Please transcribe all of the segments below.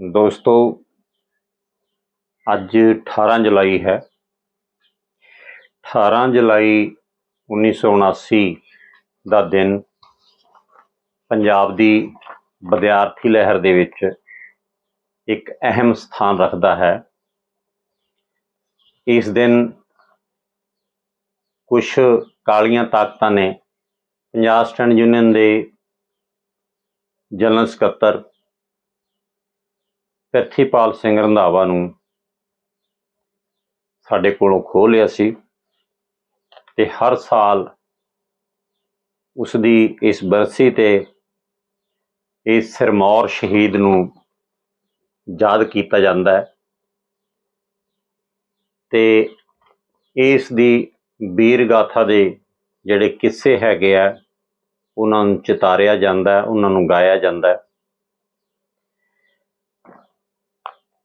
ਦੋਸਤੋ, ਅੱਜ 18 ਜੁਲਾਈ ਹੈ। 18 ਜੁਲਾਈ 1979 ਦਾ ਦਿਨ ਪੰਜਾਬ ਦੀ ਵਿਦਿਆਰਥੀ ਲਹਿਰ ਦੇ ਵਿੱਚ ਇੱਕ ਅਹਿਮ ਸਥਾਨ ਰੱਖਦਾ ਹੈ। ਇਸ ਦਿਨ ਕੁਝ ਕਾਲੀਆਂ ਤਾਕਤਾਂ ਨੇ ਪੰਜਾਬ ਸਟੈਂਡ ਯੂਨੀਅਨ ਦੇ ਜਨਰਲ ਸਕੱਤਰ ਪ੍ਰਿਥੀਪਾਲ ਸਿੰਘ ਰੰਧਾਵਾ ਨੂੰ ਸਾਡੇ ਕੋਲੋਂ ਖੋਹ ਲਿਆ ਸੀ ਤੇ ਹਰ ਸਾਲ ਉਸ ਦੀ ਇਸ ਬਰਸੀ ਤੇ ਇਸ ਸਿਰਮੌਰ ਸ਼ਹੀਦ ਨੂੰ ਯਾਦ ਕੀਤਾ ਜਾਂਦਾ ਹੈ ਤੇ ਇਸ ਦੀ ਵੀਰ ਗਾਥਾ ਦੇ ਜਿਹੜੇ ਕਿੱਸੇ ਹੈਗੇ ਆ, ਉਹਨਾਂ ਨੂੰ ਚਿਤਾਰਿਆ ਜਾਂਦਾ ਉਹਨਾਂ ਨੂੰ ਗਾਇਆ ਜਾਂਦਾ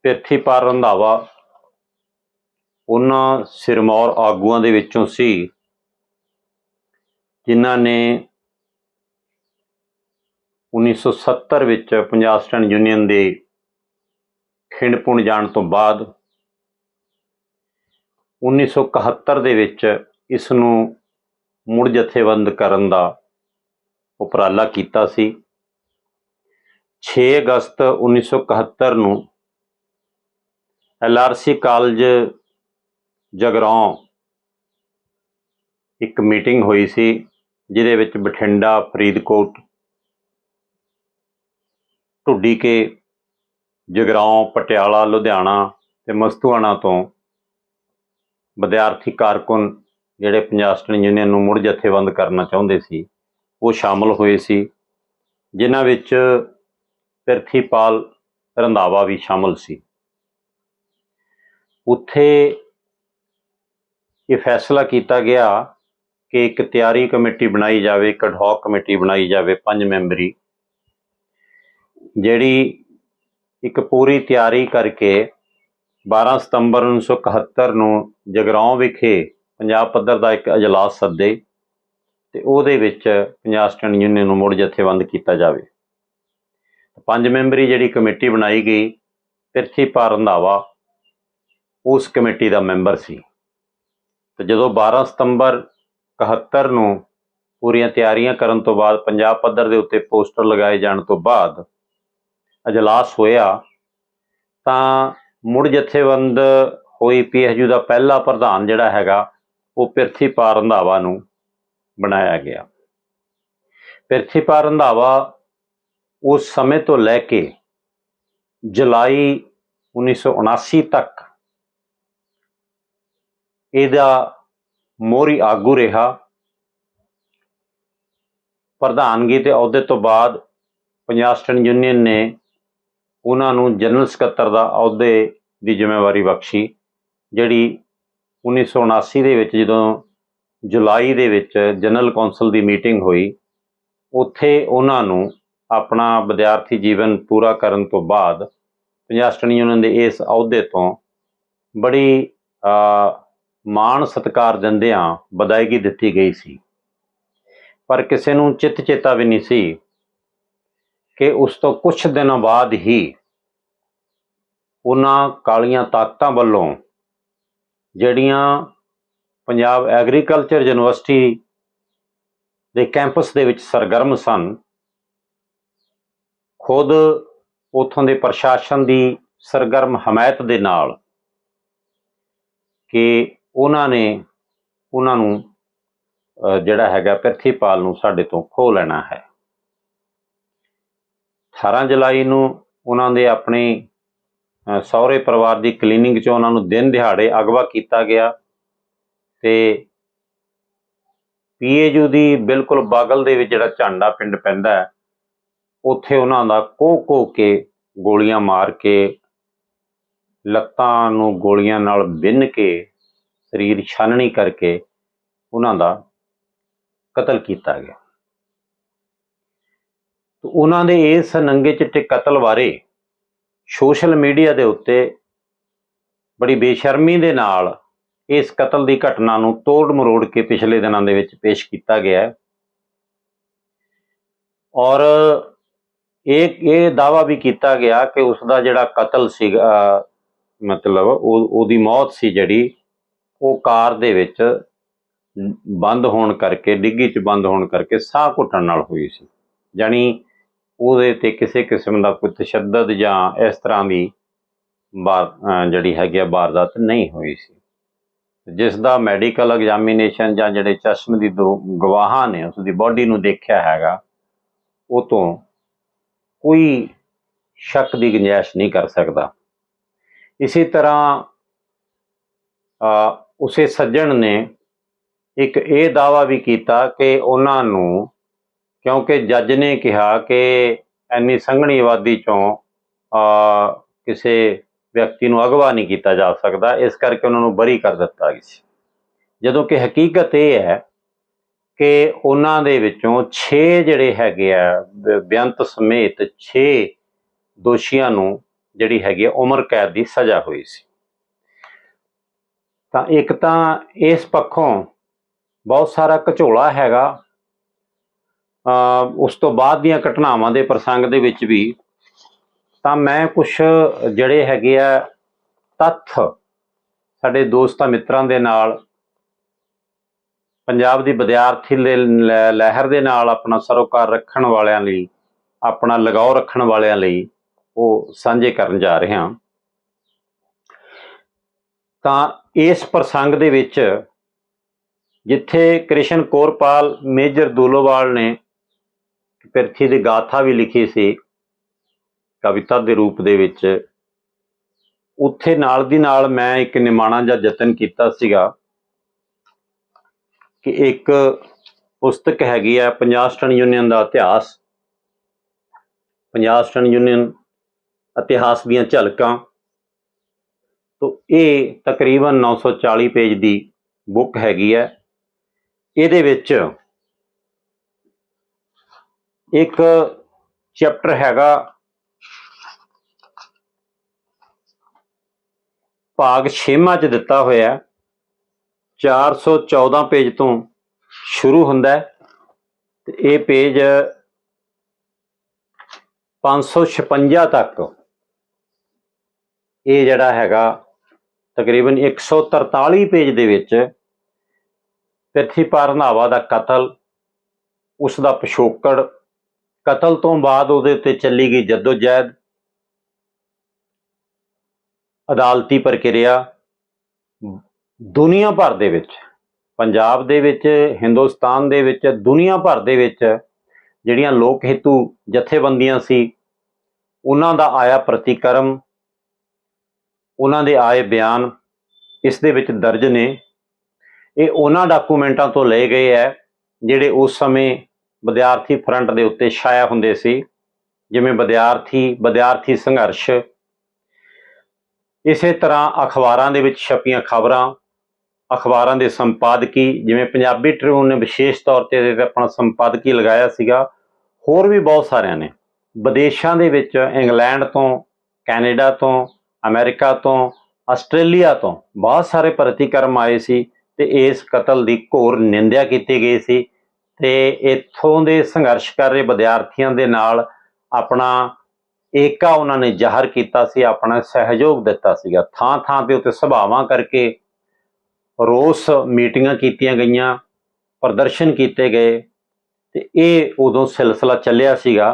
ਹੈ ਪ੍ਰਿਥੀਪਾਲ ਰੰਧਾਵਾ। ਉਹਨਾਂ ਸਿਰਮੌਰ ਆਗੂਆਂ ਦੇ ਵਿੱਚੋਂ ਸੀ, ਜਿਨ੍ਹਾਂ ਨੇ 1970 ਵਿੱਚ ਪੰਜਾਬ ਸਟੈਂਡ ਯੂਨੀਅਨ ਦੇ ਖਿੰਡਪੁਣ ਜਾਣ ਤੋਂ ਬਾਅਦ 1971 ਦੇ ਵਿੱਚ ਇਸ ਨੂੰ ਮੁੜ ਜਥੇਬੰਦ ਕਰਨ ਦਾ ਉਪਰਾਲਾ ਕੀਤਾ ਸੀ। 6 ਅਗਸਤ 1971 ਨੂੰ ਐਲਆਰਸੀ ਕਾਲਜ ਜਗਰਾਉਂ ਇੱਕ ਮੀਟਿੰਗ ਹੋਈ ਸੀ, ਜਿਹਦੇ ਵਿੱਚ ਬਠਿੰਡਾ, ਫਰੀਦਕੋਟ, ਢੁੱਡੀ ਕੇ ਜਗਰਾਉਂ ਪਟਿਆਲਾ, ਲੁਧਿਆਣਾ ਤੇ ਮਸਤੂਆਣਾ ਤੋਂ ਵਿਦਿਆਰਥੀ ਕਾਰਕੁਨ ਜਿਹੜੇ ਪੰਜਾਬ ਸਟੂਡੈਂਟ ਯੂਨੀਅਨ ਨੂੰ ਮੁੜ ਜਥੇਬੰਦ ਕਰਨਾ ਚਾਹੁੰਦੇ ਸੀ, ਉਹ ਸ਼ਾਮਲ ਹੋਏ ਸੀ, ਜਿਨ੍ਹਾਂ ਵਿੱਚ ਪ੍ਰਿਥੀਪਾਲ ਰੰਧਾਵਾ ਵੀ ਸ਼ਾਮਲ ਸੀ। ਉੱਥੇ ਇਹ ਫੈਸਲਾ ਕੀਤਾ ਗਿਆ ਕਿ ਇੱਕ ਤਿਆਰੀ ਕਮੇਟੀ ਬਣਾਈ ਜਾਵੇ, ਇੱਕ ਐਡਹੌਕ ਕਮੇਟੀ ਬਣਾਈ ਜਾਵੇ, ਪੰਜ ਮੈਂਬਰੀ, ਜਿਹੜੀ ਇੱਕ ਪੂਰੀ ਤਿਆਰੀ ਕਰਕੇ 12 ਸਤੰਬਰ 1971 ਨੂੰ ਜਗਰਾਉਂ ਵਿਖੇ ਪੰਜਾਬ ਪੱਧਰ ਦਾ ਇੱਕ ਅਜਲਾਸ ਸੱਦੇ ਤੇ ਉਹਦੇ ਵਿੱਚ ਪੰਜਾਬ ਸਟੈਂਡ ਯੂਨੀਅਨ ਨੂੰ ਮੁੜ ਜਥੇਬੰਦ ਕੀਤਾ ਜਾਵੇ। ਪੰਜ ਮੈਂਬਰੀ ਜਿਹੜੀ ਕਮੇਟੀ ਬਣਾਈ ਗਈ ਪ੍ਰਿਥੀਪਾਲ ਰੰਧਾਵਾ ਉਸ ਕਮੇਟੀ ਦਾ ਮੈਂਬਰ ਸੀ। ਤੇ ਜਦੋਂ 12 ਸਤੰਬਰ 71 ਨੂੰ ਪੂਰੀਆਂ ਤਿਆਰੀਆਂ ਕਰਨ ਤੋਂ ਬਾਅਦ ਪੰਜਾਬ ਪੱਧਰ ਦੇ ਉੱਤੇ ਪੋਸਟਰ ਲਗਾਏ ਜਾਣ ਤੋਂ ਬਾਅਦ ਅਜਲਾਸ ਹੋਇਆ, ਤਾਂ ਮੁੜ ਜਥੇਬੰਦ ਹੋਈ ਪੀਐਸਯੂ ਦਾ ਪਹਿਲਾ ਪ੍ਰਧਾਨ ਜਿਹੜਾ ਹੈਗਾ, ਉਹ ਪ੍ਰਿਥੀਪਾਲ ਰੰਧਾਵਾ ਨੂੰ ਬਣਾਇਆ ਗਿਆ। ਪ੍ਰਿਥੀਪਾਲ ਰੰਧਾਵਾ ਉਸ ਸਮੇਂ ਤੋਂ ਲੈ ਕੇ ਜੁਲਾਈ 1979 ਤੱਕ ਇਹਦਾ ਮੋਹਰੀ ਆਗੂ ਰਿਹਾ। ਪ੍ਰਧਾਨਗੀ ਤੇ ਅਹੁਦੇ ਤੋਂ ਬਾਅਦ ਪੰਜਾਬ ਸਟੈਂਡ ਯੂਨੀਅਨ ਨੇ ਉਹਨਾਂ ਨੂੰ ਜਨਰਲ ਸਕੱਤਰ ਦਾ ਅਹੁਦੇ ਦੀ ਜ਼ਿੰਮੇਵਾਰੀ ਬਖਸ਼ੀ, ਜਿਹੜੀ 1979 ਦੇ ਵਿੱਚ ਜਦੋਂ ਜੁਲਾਈ ਦੇ ਵਿੱਚ ਜਨਰਲ ਕੌਂਸਲ ਦੀ ਮੀਟਿੰਗ ਹੋਈ, ਉੱਥੇ ਉਹਨਾਂ ਨੂੰ ਆਪਣਾ ਵਿਦਿਆਰਥੀ ਜੀਵਨ ਪੂਰਾ ਕਰਨ ਤੋਂ ਬਾਅਦ ਪੰਜਾਬ ਸਟੈਂਡ ਯੂਨੀਅਨ ਦੇ ਇਸ ਅਹੁਦੇ ਤੋਂ ਬੜੀ ਮਾਣ ਸਤਿਕਾਰ ਦਿੰਦਿਆਂ ਵਧਾਈਗੀ ਦਿੱਤੀ ਗਈ ਸੀ। ਪਰ ਕਿਸੇ ਨੂੰ ਚਿੱਤ ਚੇਤਾ ਵੀ ਨਹੀਂ ਸੀ ਕਿ ਉਸ ਤੋਂ ਕੁਝ ਦਿਨਾਂ ਬਾਅਦ ਹੀ ਉਹਨਾਂ ਕਾਲੀਆਂ ਤਾਕਤਾਂ ਵੱਲੋਂ ਜਿਹੜੀਆਂ ਪੰਜਾਬ ਐਗਰੀਕਲਚਰ ਯੂਨੀਵਰਸਿਟੀ ਦੇ ਕੈਂਪਸ ਦੇ ਵਿੱਚ ਸਰਗਰਮ ਸਨ, ਖੁਦ ਉਥੋਂ ਦੇ ਪ੍ਰਸ਼ਾਸਨ ਦੀ ਸਰਗਰਮ ਹਮਾਇਤ ਦੇ ਨਾਲ ਕਿ ਉਹਨਾਂ ਨੇ ਉਹਨਾਂ ਨੂੰ ਜਿਹੜਾ ਹੈਗਾ ਪ੍ਰਿਥੀਪਾਲ ਨੂੰ ਸਾਡੇ ਤੋਂ ਖੋ ਲੈਣਾ ਹੈ। 18 ਜੁਲਾਈ ਨੂੰ ਉਹਨਾਂ ਦੇ ਆਪਣੇ ਸਹੁਰੇ ਪਰਿਵਾਰ ਦੀ ਕਲੀਨਿੰਗ 'ਚ ਉਹਨਾਂ ਨੂੰ ਦਿਨ ਦਿਹਾੜੇ ਅਗਵਾ ਕੀਤਾ ਗਿਆ ਤੇ ਪੀਏਯੂ ਦੀ ਬਿਲਕੁਲ ਬਾਗਲ ਦੇ ਵਿੱਚ ਜਿਹੜਾ ਝਾਂਡਾ ਪਿੰਡ ਪੈਂਦਾ ਹੈ, ਉੱਥੇ ਉਹਨਾਂ ਦਾ ਕੋਹ ਕੋਹ ਕੇ ਗੋਲੀਆਂ ਮਾਰ ਕੇ, ਲੱਤਾਂ ਨੂੰ ਗੋਲੀਆਂ ਨਾਲ ਬਿੰਨ ਕੇ ਸਰੀਰ ਛਾਨਣੀ ਕਰਕੇ ਉਹਨਾਂ ਦਾ ਕਤਲ ਕੀਤਾ ਗਿਆ। ਤੇ ਉਹਨਾਂ ਦੇ ਇਸ ਨੰਗੇ ਚਿੱਟੇ ਕਤਲ ਬਾਰੇ ਸੋਸ਼ਲ ਮੀਡੀਆ ਦੇ ਉੱਤੇ ਬੜੀ ਬੇਸ਼ਰਮੀ ਦੇ ਨਾਲ ਇਸ ਕਤਲ ਦੀ ਘਟਨਾ ਨੂੰ ਤੋੜ ਮਰੋੜ ਕੇ ਪਿਛਲੇ ਦਿਨਾਂ ਦੇ ਵਿੱਚ ਪੇਸ਼ ਕੀਤਾ ਗਿਆ ਹੈ। ਔਰ ਇਹ ਇਹ ਦਾਵਾ ਵੀ ਕੀਤਾ ਗਿਆ ਕਿ ਉਸ ਦਾ ਜਿਹੜਾ ਕਤਲ ਸੀਗਾ, ਮਤਲਬ ਉਹ, ਉਹਦੀ ਮੌਤ ਸੀ ਜਿਹੜੀ ਉਹ ਕਾਰ ਦੇ ਵਿੱਚ ਬੰਦ ਹੋਣ ਕਰਕੇ, ਡਿੱਗੀ 'ਚ ਬੰਦ ਹੋਣ ਕਰਕੇ ਸਾਹ ਘੁੱਟਣ ਨਾਲ ਹੋਈ ਸੀ। ਜਾਣੀ ਉਹਦੇ ਤੇ ਕਿਸੇ ਕਿਸਮ ਦਾ ਕੋਈ ਤਸ਼ੱਦਦ ਜਾਂ ਇਸ ਤਰ੍ਹਾਂ ਦੀ ਵਾਰ ਜਿਹੜੀ ਹੈਗੀ ਆ ਵਾਰਦਾਤ ਨਹੀਂ ਹੋਈ ਸੀ। ਜਿਸ ਦਾ ਮੈਡੀਕਲ ਐਗਜ਼ਾਮੀਨੇਸ਼ਨ ਜਾਂ ਜਿਹੜੇ ਚਸ਼ਮ ਦੀ ਦੋ ਗਵਾਹਾਂ ਨੇ, ਉਸ ਦੀ ਬਾਡੀ ਨੂੰ ਦੇਖਿਆ ਹੈਗਾ, ਉਹ ਤੋਂ ਕੋਈ ਸ਼ੱਕ ਦੀ ਗੁੰਜਾਇਸ਼ ਨਹੀਂ ਕਰ ਸਕਦਾ। ਇਸੇ ਤਰ੍ਹਾਂ ਉਸੇ ਸੱਜਣ ਨੇ ਇੱਕ ਇਹ ਦਾਵਾ ਵੀ ਕੀਤਾ ਕਿ ਉਹਨਾਂ ਨੂੰ, ਕਿਉਂਕਿ ਜੱਜ ਨੇ ਕਿਹਾ ਕਿ ਐਨੀ ਸੰਘਣੀ ਆਬਾਦੀ ਚੋਂ ਅ ਕਿਸੇ ਵਿਅਕਤੀ ਨੂੰ ਅਗਵਾ ਨਹੀਂ ਕੀਤਾ ਜਾ ਸਕਦਾ, ਇਸ ਕਰਕੇ ਉਹਨਾਂ ਨੂੰ ਬਰੀ ਕਰ ਦਿੱਤਾ ਗਿਆ ਸੀ। ਜਦੋਂ ਕਿ ਹਕੀਕਤ ਇਹ ਹੈ ਕਿ ਉਹਨਾਂ ਦੇ ਵਿੱਚੋਂ 6 ਜਿਹੜੇ ਹੈਗੇ ਆ, ਬ- ਬੇਅੰਤ ਸਮੇਤ 6 ਦੋਸ਼ੀਆਂ ਨੂੰ ਜਿਹੜੀ ਹੈਗੀ ਆ, ਉਮਰ ਕੈਦ ਦੀ ਸਜ਼ਾ ਹੋਈ ਸੀ। ਤਾਂ ਇੱਕ ਤਾਂ ਇਸ ਪੱਖੋਂ ਬਹੁਤ ਸਾਰਾ ਘਚੋਲਾ ਹੈਗਾ। ਉਸ ਤੋਂ ਬਾਅਦ ਦੀਆਂ ਘਟਨਾਵਾਂ ਦੇ ਪ੍ਰਸੰਗ ਦੇ ਵਿੱਚ ਵੀ ਤਾਂ ਮੈਂ ਕੁਝ ਜਿਹੜੇ ਹੈਗੇ ਆ ਤੱਥ ਸਾਡੇ ਦੋਸਤਾਂ ਮਿੱਤਰਾਂ ਦੇ ਨਾਲ, ਪੰਜਾਬ ਦੀ ਵਿਦਿਆਰਥੀ ਲ- ਲ- ਲਹਿਰ ਦੇ ਨਾਲ ਆਪਣਾ ਸਰੋਕਾਰ ਰੱਖਣ ਵਾਲਿਆਂ ਲਈ, ਆਪਣਾ ਲਗਾਓ ਰੱਖਣ ਵਾਲਿਆਂ ਲਈ ਉਹ ਸਾਂਝੇ ਕਰਨ ਜਾ ਰਹੇ ਹਾਂ। ਤਾਂ ਇਸ ਪ੍ਰਸੰਗ ਦੇ ਵਿੱਚ ਜਿੱਥੇ ਕ੍ਰਿਸ਼ਨ ਕੋਰਪਾਲ, ਮੇਜਰ ਦੂਲੋਵਾਲ ਨੇ ਪਿਰਥੀ ਦੀ ਗਾਥਾ ਵੀ ਲਿਖੀ ਸੀ, ਕਵਿਤਾ ਦੇ ਰੂਪ ਦੇ ਵਿੱਚ, ਉੱਥੇ ਨਾਲ ਦੀ ਨਾਲ ਮੈਂ ਇੱਕ ਨਿਮਾਣਾ ਜਾਂ ਯਤਨ ਕੀਤਾ ਸੀਗਾ ਕਿ ਇੱਕ ਪੁਸਤਕ ਹੈਗੀ ਆ ਪੰਜਾਬ ਸਟੂਡੈਂਟ ਯੂਨੀਅਨ ਦਾ ਇਤਿਹਾਸ ਪੰਜਾਬ ਸਟੂਡੈਂਟ ਯੂਨੀਅਨ ਇਤਿਹਾਸ ਦੀਆਂ ਝਲਕਾਂ ਤੋਂ ਇਹ ਤਕਰੀਬਨ 940 ਪੇਜ ਦੀ ਬੁੱਕ ਹੈਗੀ ਹੈ ਇਹਦੇ ਵਿੱਚ ਇੱਕ ਚੈਪਟਰ ਹੈਗਾ ਭਾਗ 6ਵਾਂ ਚ ਦਿੱਤਾ ਹੋਇਆ ਹੈ। 414 ਪੇਜ ਤੋਂ ਸ਼ੁਰੂ ਹੁੰਦਾ ਹੈ ਤੇ ਇਹ ਪੇਜ 556 ਤੱਕ ਇਹ ਜਿਹੜਾ ਹੈਗਾ ਤਕਰੀਬਨ 143 ਪੇਜ ਦੇ ਵਿੱਚ ਪ੍ਰਿਥੀਪਾਲ ਰੰਧਾਵਾ ਦਾ ਕਤਲ, ਉਸ ਦਾ ਪਿਛੋਕੜ, ਕਤਲ ਤੋਂ ਬਾਅਦ ਉਹਦੇ ਉੱਤੇ ਚੱਲੀ ਗਈ ਜਦੋਜਹਿਦ, ਅਦਾਲਤੀ ਪ੍ਰਕਿਰਿਆ, ਦੁਨੀਆ ਭਰ ਦੇ ਵਿੱਚ, ਪੰਜਾਬ ਦੇ ਵਿੱਚ, ਹਿੰਦੁਸਤਾਨ ਦੇ ਵਿੱਚ, ਦੁਨੀਆ ਭਰ ਦੇ ਵਿੱਚ ਜਿਹੜੀਆਂ ਲੋਕ ਹਿੱਤੂ ਜਥੇਬੰਦੀਆਂ ਸੀ, ਉਹਨਾਂ ਦਾ ਆਇਆ ਪ੍ਰਤੀਕਰਮ ਉਹਨਾਂ ਦੇ ਆਏ ਬਿਆਨ ਇਸ ਦੇ ਵਿੱਚ ਦਰਜ ਨੇ। ਇਹ ਉਹਨਾਂ ਡਾਕੂਮੈਂਟਾਂ ਤੋਂ ਲਏ ਗਏ ਹੈ, ਜਿਹੜੇ ਉਸ ਸਮੇਂ ਵਿਦਿਆਰਥੀ ਫਰੰਟ ਦੇ ਉੱਤੇ ਛਾਇਆ ਹੁੰਦੇ ਸੀ, ਜਿਵੇਂ ਵਿਦਿਆਰਥੀ ਵਿਦਿਆਰਥੀ ਸੰਘਰਸ਼। ਇਸੇ ਤਰ੍ਹਾਂ ਅਖਬਾਰਾਂ ਦੇ ਵਿੱਚ ਛਪੀਆਂ ਖਬਰਾਂ, ਅਖਬਾਰਾਂ ਦੇ ਸੰਪਾਦਕੀ, ਜਿਵੇਂ ਪੰਜਾਬੀ ਟ੍ਰਿਬਿਊਨ ਨੇ ਵਿਸ਼ੇਸ਼ ਤੌਰ ਤੇ ਇਹਦੇ ਤੇ ਆਪਣਾ ਸੰਪਾਦਕੀ ਲਗਾਇਆ ਸੀਗਾ, ਹੋਰ ਵੀ ਬਹੁਤ ਸਾਰਿਆਂ ਨੇ। ਵਿਦੇਸ਼ਾਂ ਦੇ ਵਿੱਚ ਇੰਗਲੈਂਡ ਤੋਂ, ਕੈਨੇਡਾ ਤੋਂ ਅਮਰੀਕਾ ਤੋਂ, ਆਸਟ੍ਰੇਲੀਆ ਤੋਂ ਬਹੁਤ ਸਾਰੇ ਪ੍ਰਤੀਕਰਮ ਆਏ ਸੀ ਤੇ ਇਸ ਕਤਲ ਦੀ ਘੋਰ ਨਿੰਦਿਆ ਕੀਤੀ ਗਈ ਸੀ ਤੇ ਇੱਥੋਂ ਦੇ ਸੰਘਰਸ਼ ਕਰ ਰਹੇ ਵਿਦਿਆਰਥੀਆਂ ਦੇ ਨਾਲ ਆਪਣਾ ਏਕਾ ਉਹਨਾਂ ਨੇ ਜ਼ਾਹਰ ਕੀਤਾ ਸੀ, ਆਪਣਾ ਸਹਿਯੋਗ ਦਿੱਤਾ ਸੀਗਾ। ਥਾਂ ਥਾਂ ਤੇ ਉੱਤੇ ਸਭਾਵਾਂ ਕਰਕੇ ਰੋਸ ਮੀਟਿੰਗਾਂ ਕੀਤੀਆਂ ਗਈਆਂ, ਪ੍ਰਦਰਸ਼ਨ ਕੀਤੇ ਗਏ ਤੇ ਇਹ ਉਦੋਂ ਸਿਲਸਿਲਾ ਚੱਲਿਆ ਸੀਗਾ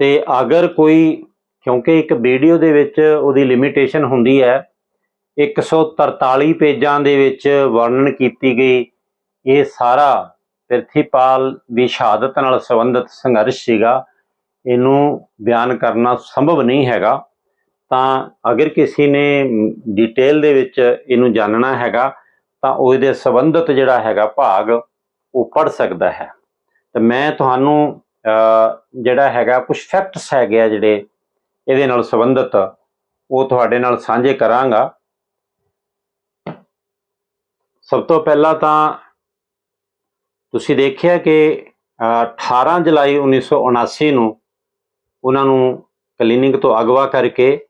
ਤੇ ਅਗਰ ਕੋਈ ਕਿਉਂਕਿ ਇੱਕ ਵੀਡੀਓ ਦੇ ਵਿੱਚ ਉਹਦੀ ਲਿਮਿਟੇਸ਼ਨ ਹੁੰਦੀ ਹੈ। 143 ਪੇਜਾਂ ਦੇ ਵਿੱਚ ਵਰਣਨ ਕੀਤੀ ਗਈ। ਇਹ ਸਾਰਾ ਪ੍ਰਿਥੀਪਾਲ ਦੀ ਸ਼ਹਾਦਤ ਨਾਲ ਸੰਬੰਧਿਤ ਸੰਘਰਸ਼ ਸੀਗਾ। ਇਹਨੂੰ ਬਿਆਨ ਕਰਨਾ ਸੰਭਵ ਨਹੀਂ ਹੈਗਾ। ਤਾਂ ਅਗਰ ਕਿਸੇ ਨੇ ਡਿਟੇਲ ਦੇ ਵਿੱਚ ਇਹਨੂੰ ਜਾਣਨਾ ਹੈਗਾ, ਤਾਂ ਉਹਦੇ ਸੰਬੰਧਿਤ ਜਿਹੜਾ ਹੈਗਾ ਭਾਗ ਉਹ ਪੜ ਸਕਦਾ ਹੈ। ਤੇ ਮੈਂ ਤੁਹਾਨੂੰ ਜਿਹੜਾ ਹੈਗਾ ਕੁਝ ਫੈਕਟਸ ਹੈਗੇ ਆ ਜਿਹੜੇ ਇਹਦੇ ਨਾਲ ਸੰਬੰਧਿਤ ਉਹ ਤੁਹਾਡੇ ਨਾਲ ਸਾਂਝੇ ਕਰਾਂਗਾ। ਸਭ ਤੋਂ ਪਹਿਲਾਂ ਤਾਂ ਤੁਸੀਂ ਦੇਖਿਆ ਕਿ ਅਹ, 18 ਜੁਲਾਈ 1979 ਨੂੰ ਉਹਨਾਂ ਨੂੰ ਕਲੀਨਿਕ ਤੋਂ ਅਗਵਾ ਕਰਕੇ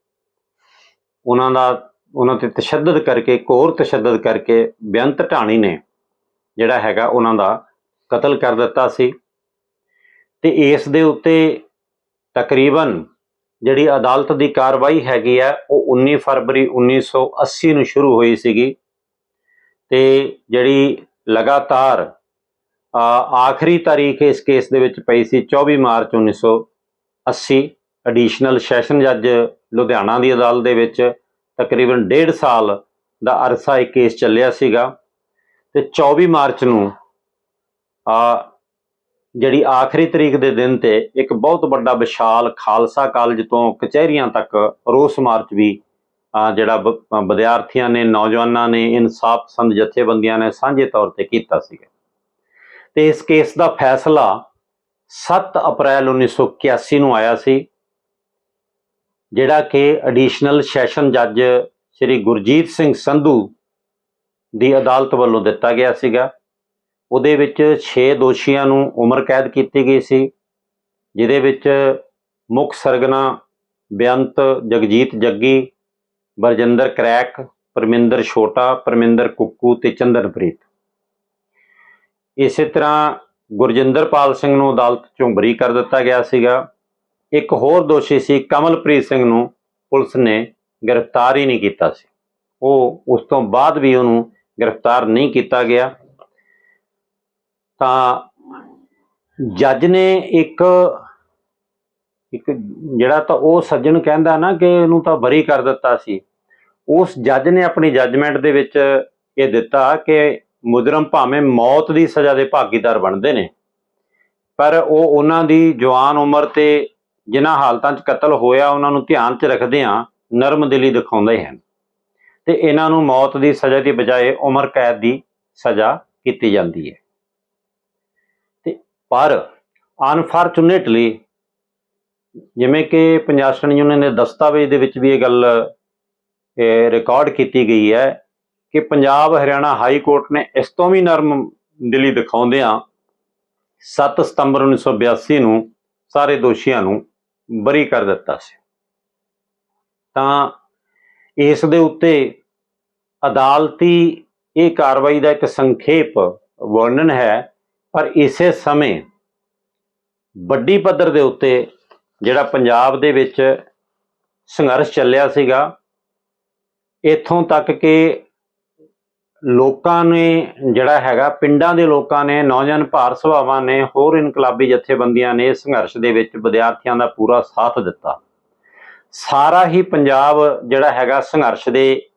ਉਹਨਾਂ ਦਾ ਉਹਨਾਂ ਤੇ ਤਸ਼ੱਦਦ ਕਰਕੇ ਕੋਰ ਤਸ਼ੱਦਦ ਕਰਕੇ ਬੇਅੰਤ ਢਾਣੀ ਨੇ ਜਿਹੜਾ ਹੈਗਾ ਉਹਨਾਂ ਦਾ ਕਤਲ ਕਰ ਦਿੱਤਾ ਸੀ। ਤੇ ਇਸ ਦੇ ਉੱਤੇ ਤਕਰੀਬਨ ਜਿਹੜੀ ਅਦਾਲਤ ਦੀ ਕਾਰਵਾਈ ਹੈਗੀ ਹੈ ਉਹ 19 ਫਰਵਰੀ 1980 ਨੂੰ ਸ਼ੁਰੂ ਹੋਈ ਸੀਗੀ। ਤੇ ਜਿਹੜੀ ਲਗਾਤਾਰ ਆਖਰੀ ਤਾਰੀਖ ਇਸ ਕੇਸ ਦੇ ਵਿੱਚ ਪਈ ਸੀ 24 ਮਾਰਚ 1980 ਐਡੀਸ਼ਨਲ ਸੈਸ਼ਨ ਜੱਜ ਲੁਧਿਆਣਾ ਦੀ ਅਦਾਲਤ ਦੇ ਵਿੱਚ ਤਕਰੀਬਨ 1.5 ਸਾਲ ਦਾ ਅਰਸਾ ਇਹ ਕੇਸ ਚੱਲਿਆ ਸੀਗਾ। ਤੇ 24 ਮਾਰਚ ਨੂੰ ਆ ਜਿਹੜੀ ਆਖਰੀ ਤਰੀਕ ਦੇ ਦਿਨ ਤੇ ਇੱਕ ਬਹੁਤ ਵੱਡਾ ਵਿਸ਼ਾਲ ਖਾਲਸਾ ਕਾਲਜ ਤੋਂ ਕਚਹਿਰੀਆਂ ਤੱਕ ਰੋਸ ਮਾਰਚ ਵੀ ਜਿਹੜਾ ਬ- ਵਿਦਿਆਰਥੀਆਂ ਨੇ, ਨੌਜਵਾਨਾਂ ਨੇ ਇਨਸਾਫ ਪਸੰਦ ਜਥੇਬੰਦੀਆਂ ਨੇ ਸਾਂਝੇ ਤੌਰ ਤੇ ਕੀਤਾ ਸੀਗਾ। ਤੇ ਇਸ ਕੇਸ ਦਾ ਫੈਸਲਾ 7 ਅਪ੍ਰੈਲ 1981 ਨੂੰ ਆਇਆ ਸੀ, ਜਿਹੜਾ ਕਿ ਐਡੀਸ਼ਨਲ ਸੈਸ਼ਨ ਜੱਜ ਸ੍ਰੀ ਗੁਰਜੀਤ ਸਿੰਘ ਸੰਧੂ ਦੀ ਅਦਾਲਤ ਵੱਲੋਂ ਦਿੱਤਾ ਗਿਆ ਸੀਗਾ। ਉਹਦੇ ਵਿੱਚ 6 ਦੋਸ਼ੀਆਂ ਨੂੰ ਉਮਰ ਕੈਦ ਕੀਤੀ ਗਈ ਸੀ, ਜਿਹਦੇ ਵਿੱਚ ਮੁੱਖ ਸਰਗਨਾ ਬੇਅੰਤ, ਜਗਜੀਤ ਜੱਗੀ, ਬਰਜਿੰਦਰ ਕਰੈਕ, ਪਰਮਿੰਦਰ ਛੋਟਾ, ਪਰਮਿੰਦਰ ਕੁੱਕੂ ਤੇ ਚੰਦਨਪ੍ਰੀਤ। ਇਸੇ ਤਰ੍ਹਾਂ ਗੁਰਜਿੰਦਰਪਾਲ ਸਿੰਘ ਨੂੰ ਅਦਾਲਤ ਚੋਂ ਬਰੀ ਕਰ ਦਿੱਤਾ ਗਿਆ ਸੀਗਾ। ਇੱਕ ਹੋਰ ਦੋਸ਼ੀ ਸੀ ਕਮਲਪ੍ਰੀਤ ਸਿੰਘ ਨੂੰ ਪੁਲਿਸ ਨੇ ਗ੍ਰਿਫਤਾਰ ਹੀ ਨਹੀਂ ਕੀਤਾ ਸੀ। ਉਹ ਉਸ ਤੋਂ ਬਾਅਦ ਵੀ ਉਹਨੂੰ ਗ੍ਰਿਫਤਾਰ ਨਹੀਂ ਕੀਤਾ ਗਿਆ। ਤਾਂ ਜੱਜ ਨੇ ਇੱਕ ਇੱਕ ਜਿਹੜਾ ਤਾਂ ਉਹ ਸੱਜਣ ਕਹਿੰਦਾ ਨਾ ਕਿ ਇਹਨੂੰ ਤਾਂ ਬਰੀ ਕਰ ਦਿੱਤਾ ਸੀ। ਉਸ ਜੱਜ ਨੇ ਆਪਣੀ ਜੱਜਮੈਂਟ ਦੇ ਵਿੱਚ ਇਹ ਦਿੱਤਾ ਕਿ ਮੁਜਰਮ ਭਾਵੇਂ ਮੌਤ ਦੀ ਸਜ਼ਾ ਦੇ ਭਾਗੀਦਾਰ ਬਣਦੇ ਨੇ, ਪਰ ਉਹ ਉਹਨਾਂ ਦੀ ਜਵਾਨ ਉਮਰ ਤੇ ਜਿਨ੍ਹਾਂ ਹਾਲਤਾਂ 'ਚ ਕਤਲ ਹੋਇਆ ਉਹਨਾਂ ਨੂੰ ਧਿਆਨ 'ਚ ਰੱਖਦੇ ਆ ਨਰਮ ਦਿਲੀ ਦਿਖਾਉਂਦੇ ਹਨ। ਤੇ ਇਹਨਾਂ ਨੂੰ ਮੌਤ ਦੀ ਸਜ਼ਾ ਦੀ ਬਜਾਏ ਉਮਰ ਕੈਦ ਦੀ ਸਜ਼ਾ ਕੀਤੀ ਜਾਂਦੀ ਹੈ। ਪਰ ਅਨਫੋਰਚੂਨੇਟਲੀ ਜਿਵੇਂ ਕਿ ਪੰਜਾਬ ਯੂਨੀਅਨ ਦੇ ਦਸਤਾਵੇਜ਼ ਦੇ ਵਿੱਚ ਵੀ ਇਹ ਗੱਲ ਰਿਕਾਰਡ ਕੀਤੀ ਗਈ ਹੈ ਕਿ ਪੰਜਾਬ ਹਰਿਆਣਾ ਹਾਈ ਕੋਰਟ ਨੇ ਇਸ ਤੋਂ ਵੀ ਨਰਮ ਦਿਲੀ ਦਿਖਾਉਂਦਿਆਂ 7 ਸਤੰਬਰ 1982 ਨੂੰ ਸਾਰੇ ਦੋਸ਼ੀਆਂ ਨੂੰ ਬਰੀ ਕਰ ਦਿੱਤਾ ਸੀ। ਤਾਂ ਇਸ ਦੇ ਉੱਤੇ ਅਦਾਲਤੀ ਇਹ ਕਾਰਵਾਈ ਦਾ ਇੱਕ ਸੰਖੇਪ ਵਰਣਨ ਹੈ ਪਰ ਇਸੇ ਸਮੇਂ ਵੱਡੀ ਪੱਧਰ ਦੇ ਉੱਤੇ ਜਿਹੜਾ ਪੰਜਾਬ ਦੇ ਵਿੱਚ ਸੰਘਰਸ਼ ਚੱਲਿਆ ਸੀਗਾ, ਇੱਥੋਂ ਤੱਕ ਕਿ ਲੋਕਾਂ ਨੇ ਜਿਹੜਾ ਹੈਗਾ, ਪਿੰਡਾਂ ਦੇ ਲੋਕਾਂ ਨੇ, ਨੌਜਵਾਨ ਭਾਰਤ ਸਭਾਵਾਂ ਨੇ, ਹੋਰ ਇਨਕਲਾਬੀ ਜਥੇਬੰਦੀਆਂ ਨੇ ਸੰਘਰਸ਼ ਦੇ ਵਿੱਚ ਵਿਦਿਆਰਥੀਆਂ ਦਾ ਪੂਰਾ ਸਾਥ ਦਿੱਤਾ। ਸਾਰਾ ਹੀ ਪੰਜਾਬ ਜਿਹੜਾ ਹੈਗਾ ਸੰਘਰਸ਼ ਦੇ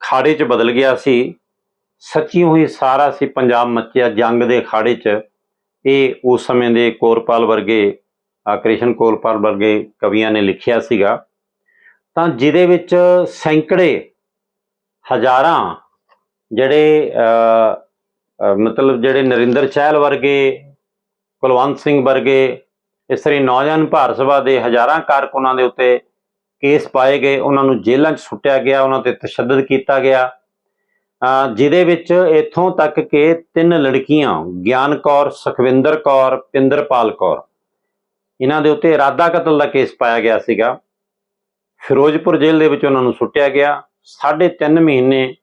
ਖਾੜੇ 'ਚ ਬਦਲ ਗਿਆ ਸੀ। ਸੱਚੀ ਹੋਈ ਸਾਰਾ ਸੀ ਪੰਜਾਬ ਮੱਚਿਆ ਜੰਗ ਦੇ ਖਾੜੇ 'ਚ। ਇਹ ਉਸ ਸਮੇਂ ਦੇ ਕੋਰਪਾਲ ਵਰਗੇ ਆ ਕ੍ਰਿਸ਼ਨ ਕੋਰਪਾਲ ਵਰਗੇ ਕਵੀਆਂ ਨੇ ਲਿਖਿਆ ਸੀਗਾ। ਤਾਂ ਜਿਹਦੇ ਵਿੱਚ ਸੈਂਕੜੇ ਹਜ਼ਾਰਾਂ ਜਿਹੜੇ ਮਤਲਬ ਜਿਹੜੇ ਨਰਿੰਦਰ ਚਹਿਲ ਵਰਗੇ, ਕੁਲਵੰਤ ਸਿੰਘ ਵਰਗੇ, ਇਸ ਤਰ੍ਹਾਂ ਨੌਜਵਾਨ ਭਾਰਤ ਸਭਾ ਦੇ ਹਜ਼ਾਰਾਂ ਕਾਰਕੁਨਾਂ ਦੇ ਉੱਤੇ ਕੇਸ ਪਾਏ ਗਏ, ਉਹਨਾਂ ਨੂੰ ਜੇਲ੍ਹਾਂ 'ਚ ਸੁੱਟਿਆ ਗਿਆ, ਉਹਨਾਂ ਤੇ ਤਸ਼ੱਦਦ ਕੀਤਾ ਗਿਆ। ਜਿਹਦੇ ਵਿੱਚ ਇੱਥੋਂ ਤੱਕ ਕਿ ਤਿੰਨ ਲੜਕੀਆਂ, ਗਿਆਨ ਕੌਰ, ਸੁਖਵਿੰਦਰ ਕੌਰ, ਪਿੰਦਰਪਾਲ ਕੌਰ। ਇਹਨਾਂ ਦੇ ਉੱਤੇ ਇਰਾਦਾ ਕਤਲ ਦਾ ਕੇਸ ਪਾਇਆ ਗਿਆ ਸੀਗਾ। ਫਿਰੋਜ਼ਪੁਰ ਜੇਲ੍ਹ ਦੇ ਵਿੱਚ ਉਹਨਾਂ ਨੂੰ ਸੁੱਟਿਆ ਗਿਆ। ਸਾਢੇ ਤਿੰਨ ਮਹੀਨੇ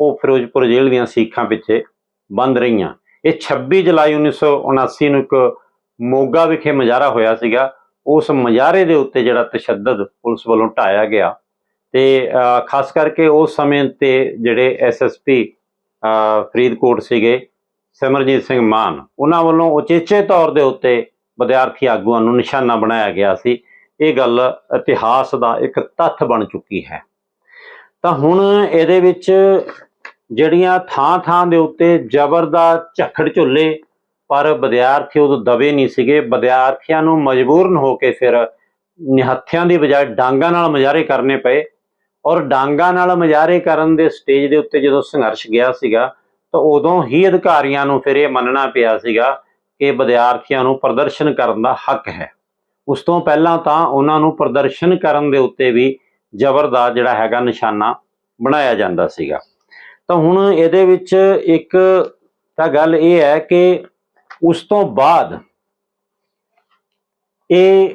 ਉਹ ਫਿਰੋਜ਼ਪੁਰ ਜੇਲ੍ਹ ਦੀਆਂ ਸੀਖਾਂ ਪਿੱਛੇ ਬੰਦ ਰਹੀਆਂ। ਇਹ 26 ਜੁਲਾਈ 1979 ਨੂੰ ਇੱਕ ਮੋਗਾ ਵਿਖੇ ਮੁਜ਼ਾਹਰਾ ਹੋਇਆ ਸੀਗਾ। ਉਸ ਮੁਜ਼ਾਹਰੇ ਦੇ ਉੱਤੇ ਜਿਹੜਾ ਤਸ਼ੱਦਦ ਪੁਲਿਸ ਵੱਲੋਂ ਢਾਇਆ ਗਿਆ ਤੇ ਖਾਸ ਕਰਕੇ ਉਸ ਸਮੇਂ ਤੇ ਜਿਹੜੇ ਐਸਐਸਪੀ ਫਰੀਦਕੋਟ ਸੀਗੇ, ਸਿਮਰਜੀਤ ਸਿੰਘ ਮਾਨ, ਉਹਨਾਂ ਵੱਲੋਂ ਉਚੇਚੇ ਤੌਰ ਦੇ ਉੱਤੇ ਵਿਦਿਆਰਥੀ ਆਗੂਆਂ ਨੂੰ ਨਿਸ਼ਾਨਾ ਬਣਾਇਆ ਗਿਆ ਸੀ। ਇਹ ਗੱਲ ਇਤਿਹਾਸ ਦਾ ਇੱਕ ਤੱਥ ਬਣ ਚੁੱਕੀ ਹੈ। ਤਾਂ ਹੁਣ ਇਹਦੇ ਵਿੱਚ ਜਿਹੜੀਆਂ ਥਾਂ-ਥਾਂ ਦੇ ਉੱਤੇ ਜ਼ਬਰ ਦਾ ਝੱਖੜ ਝੁੱਲੇ, ਪਰ ਵਿਦਿਆਰਥੀ ਉਦੋਂ ਦਬੇ ਨਹੀਂ ਸੀਗੇ। ਵਿਦਿਆਰਥੀਆਂ ਨੂੰ ਮਜਬੂਰਨ ਹੋ ਕੇ ਫਿਰ ਨਿਹੱਥਿਆਂ ਦੀ ਬਜਾਏ ਡਾਂਗਾਂ ਨਾਲ ਮੁਜ਼ਾਹਰੇ ਕਰਨੇ ਪਏ। ਔਰ ਡਾਂਗਾਂ ਨਾਲ ਮੁਜ਼ਾਹਰੇ ਕਰਨ ਦੇ ਸਟੇਜ ਦੇ ਉੱਤੇ ਜਦੋਂ ਸੰਘਰਸ਼ ਗਿਆ ਸੀਗਾ, ਤਾਂ ਉਦੋਂ ਹੀ ਅਧਿਕਾਰੀਆਂ ਨੂੰ ਫਿਰ ਇਹ ਮੰਨਣਾ ਪਿਆ ਸੀਗਾ ਕਿ ਵਿਦਿਆਰਥੀਆਂ ਨੂੰ ਪ੍ਰਦਰਸ਼ਨ ਕਰਨ ਦਾ ਹੱਕ ਹੈ। ਉਸ ਤੋਂ ਪਹਿਲਾਂ ਤਾਂ ਉਹਨਾਂ ਨੂੰ ਪ੍ਰਦਰਸ਼ਨ ਕਰਨ ਦੇ ਉੱਤੇ ਵੀ ਜ਼ਬਰ ਦਾ ਜਿਹੜਾ ਹੈਗਾ ਨਿਸ਼ਾਨਾ ਬਣਾਇਆ ਜਾਂਦਾ ਸੀਗਾ। ਤਾਂ ਹੁਣ ਇਹਦੇ ਵਿੱਚ ਇੱਕ ਤਾਂ ਗੱਲ ਇਹ ਹੈ ਕਿ ਉਸ ਤੋਂ ਬਾਅਦ ਇਹ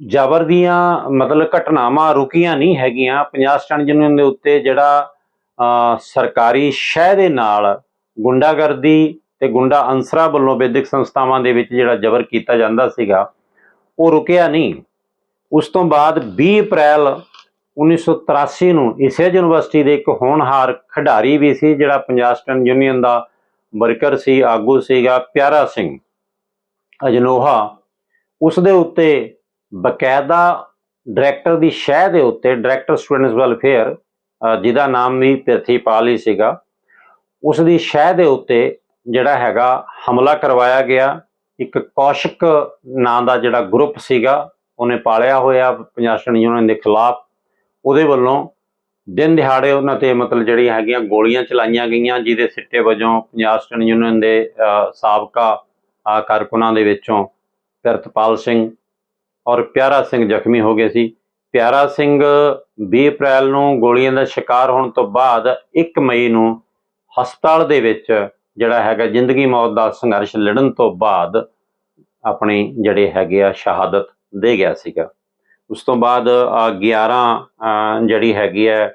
ਜ਼ਬਰ ਦੀਆਂ ਮਤਲਬ ਘਟਨਾਵਾਂ ਰੁਕੀਆਂ ਨਹੀਂ ਹੈਗੀਆਂ। ਪੰਜਾਬ ਸਟੈਂਡ ਯੂਨੀਅਨ ਦੇ ਉੱਤੇ ਜਿਹੜਾ ਸਰਕਾਰੀ ਸ਼ਹਿ ਦੇ ਨਾਲ ਗੁੰਡਾਗਰਦੀ ਤੇ ਗੁੰਡਾ ਅੰਸਰਾ ਵੱਲੋਂ ਵਿਦਿਅਕ ਸੰਸਥਾਵਾਂ ਦੇ ਵਿੱਚ ਜਿਹੜਾ ਜ਼ਬਰ ਕੀਤਾ ਜਾਂਦਾ ਸੀਗਾ, ਉਹ ਰੁਕਿਆ ਨਹੀਂ। ਉਸ ਤੋਂ ਬਾਅਦ 20 ਅਪ੍ਰੈਲ 1983 ਨੂੰ ਇਸੇ ਯੂਨੀਵਰਸਿਟੀ ਦੇ ਇੱਕ ਹੋਣਹਾਰ ਖਿਡਾਰੀ ਵੀ ਸੀ, ਜਿਹੜਾ ਪੰਜਾਬ ਸਟੂਡੈਂਟ ਯੂਨੀਅਨ ਦਾ ਵਰਕਰ ਸੀ, ਆਗੂ ਸੀਗਾ ਪਿਆਰਾ ਸਿੰਘ ਅਜਨੋਹਾ। ਉਸ ਦੇ ਉੱਤੇ ਬਕਾਇਦਾ ਡਾਇਰੈਕਟਰ ਦੀ ਸ਼ਹਿ ਦੇ ਉੱਤੇ ਡਾਇਰੈਕਟਰ ਸਟੂਡੈਂਟਸ ਵੈਲਫੇਅਰ ਜਿਹਦਾ ਨਾਮ ਵੀ ਪ੍ਰਿਥੀਪਾਲ ਹੀ ਸੀਗਾ ਉਸ ਦੀ ਸ਼ਹਿ ਦੇ ਉੱਤੇ ਜਿਹੜਾ ਹੈਗਾ ਹਮਲਾ ਕਰਵਾਇਆ ਗਿਆ। ਇੱਕ ਕੌਸ਼ਿਕ ਨਾਂ ਦਾ ਜਿਹੜਾ ਗਰੁੱਪ ਸੀਗਾ, ਉਹਨੇ ਪਾਲਿਆ ਹੋਇਆ ਪੰਜਾਬ ਸਟੂਡੈਂਟ ਯੂਨੀਅਨ ਦੇ ਖਿਲਾਫ। ਉਹਦੇ ਵੱਲੋਂ ਦਿਨ ਦਿਹਾੜੇ ਉਹਨਾਂ ਤੇ ਮਤਲਬ ਜਿਹੜੀਆਂ ਹੈਗੀਆਂ ਗੋਲੀਆਂ ਚਲਾਈਆਂ ਗਈਆਂ, ਜਿਹਦੇ ਸਿੱਟੇ ਵਜੋਂ ਪੰਜਾਬ ਸਟੂਡੈਂਟ ਯੂਨੀਅਨ ਦੇ ਸਾਬਕਾ ਕਾਰਕੁਨਾਂ ਦੇ ਵਿੱਚੋਂ ਕਿਰਤਪਾਲ ਸਿੰਘ ਔਰ ਪਿਆਰਾ ਸਿੰਘ ਜ਼ਖਮੀ ਹੋ ਗਏ ਸੀ। ਪਿਆਰਾ ਸਿੰਘ 20 ਅਪ੍ਰੈਲ ਨੂੰ ਗੋਲੀਆਂ ਦਾ ਸ਼ਿਕਾਰ ਹੋਣ ਤੋਂ ਬਾਅਦ 1 ਮਈ ਨੂੰ ਹਸਪਤਾਲ ਦੇ ਵਿੱਚ ਜਿਹੜਾ ਹੈਗਾ ਜ਼ਿੰਦਗੀ ਮੌਤ ਦਾ ਸੰਘਰਸ਼ ਲੜਨ ਤੋਂ ਬਾਅਦ ਆਪਣੀ ਜਿਹੜੇ ਹੈਗੇ ਆ ਸ਼ਹਾਦਤ ਦੇ ਗਿਆ ਸੀਗਾ। ਉਸ ਤੋਂ ਬਾਅਦ ਅਹ, 11 ਜਿਹੜੀ ਹੈਗੀ ਹੈ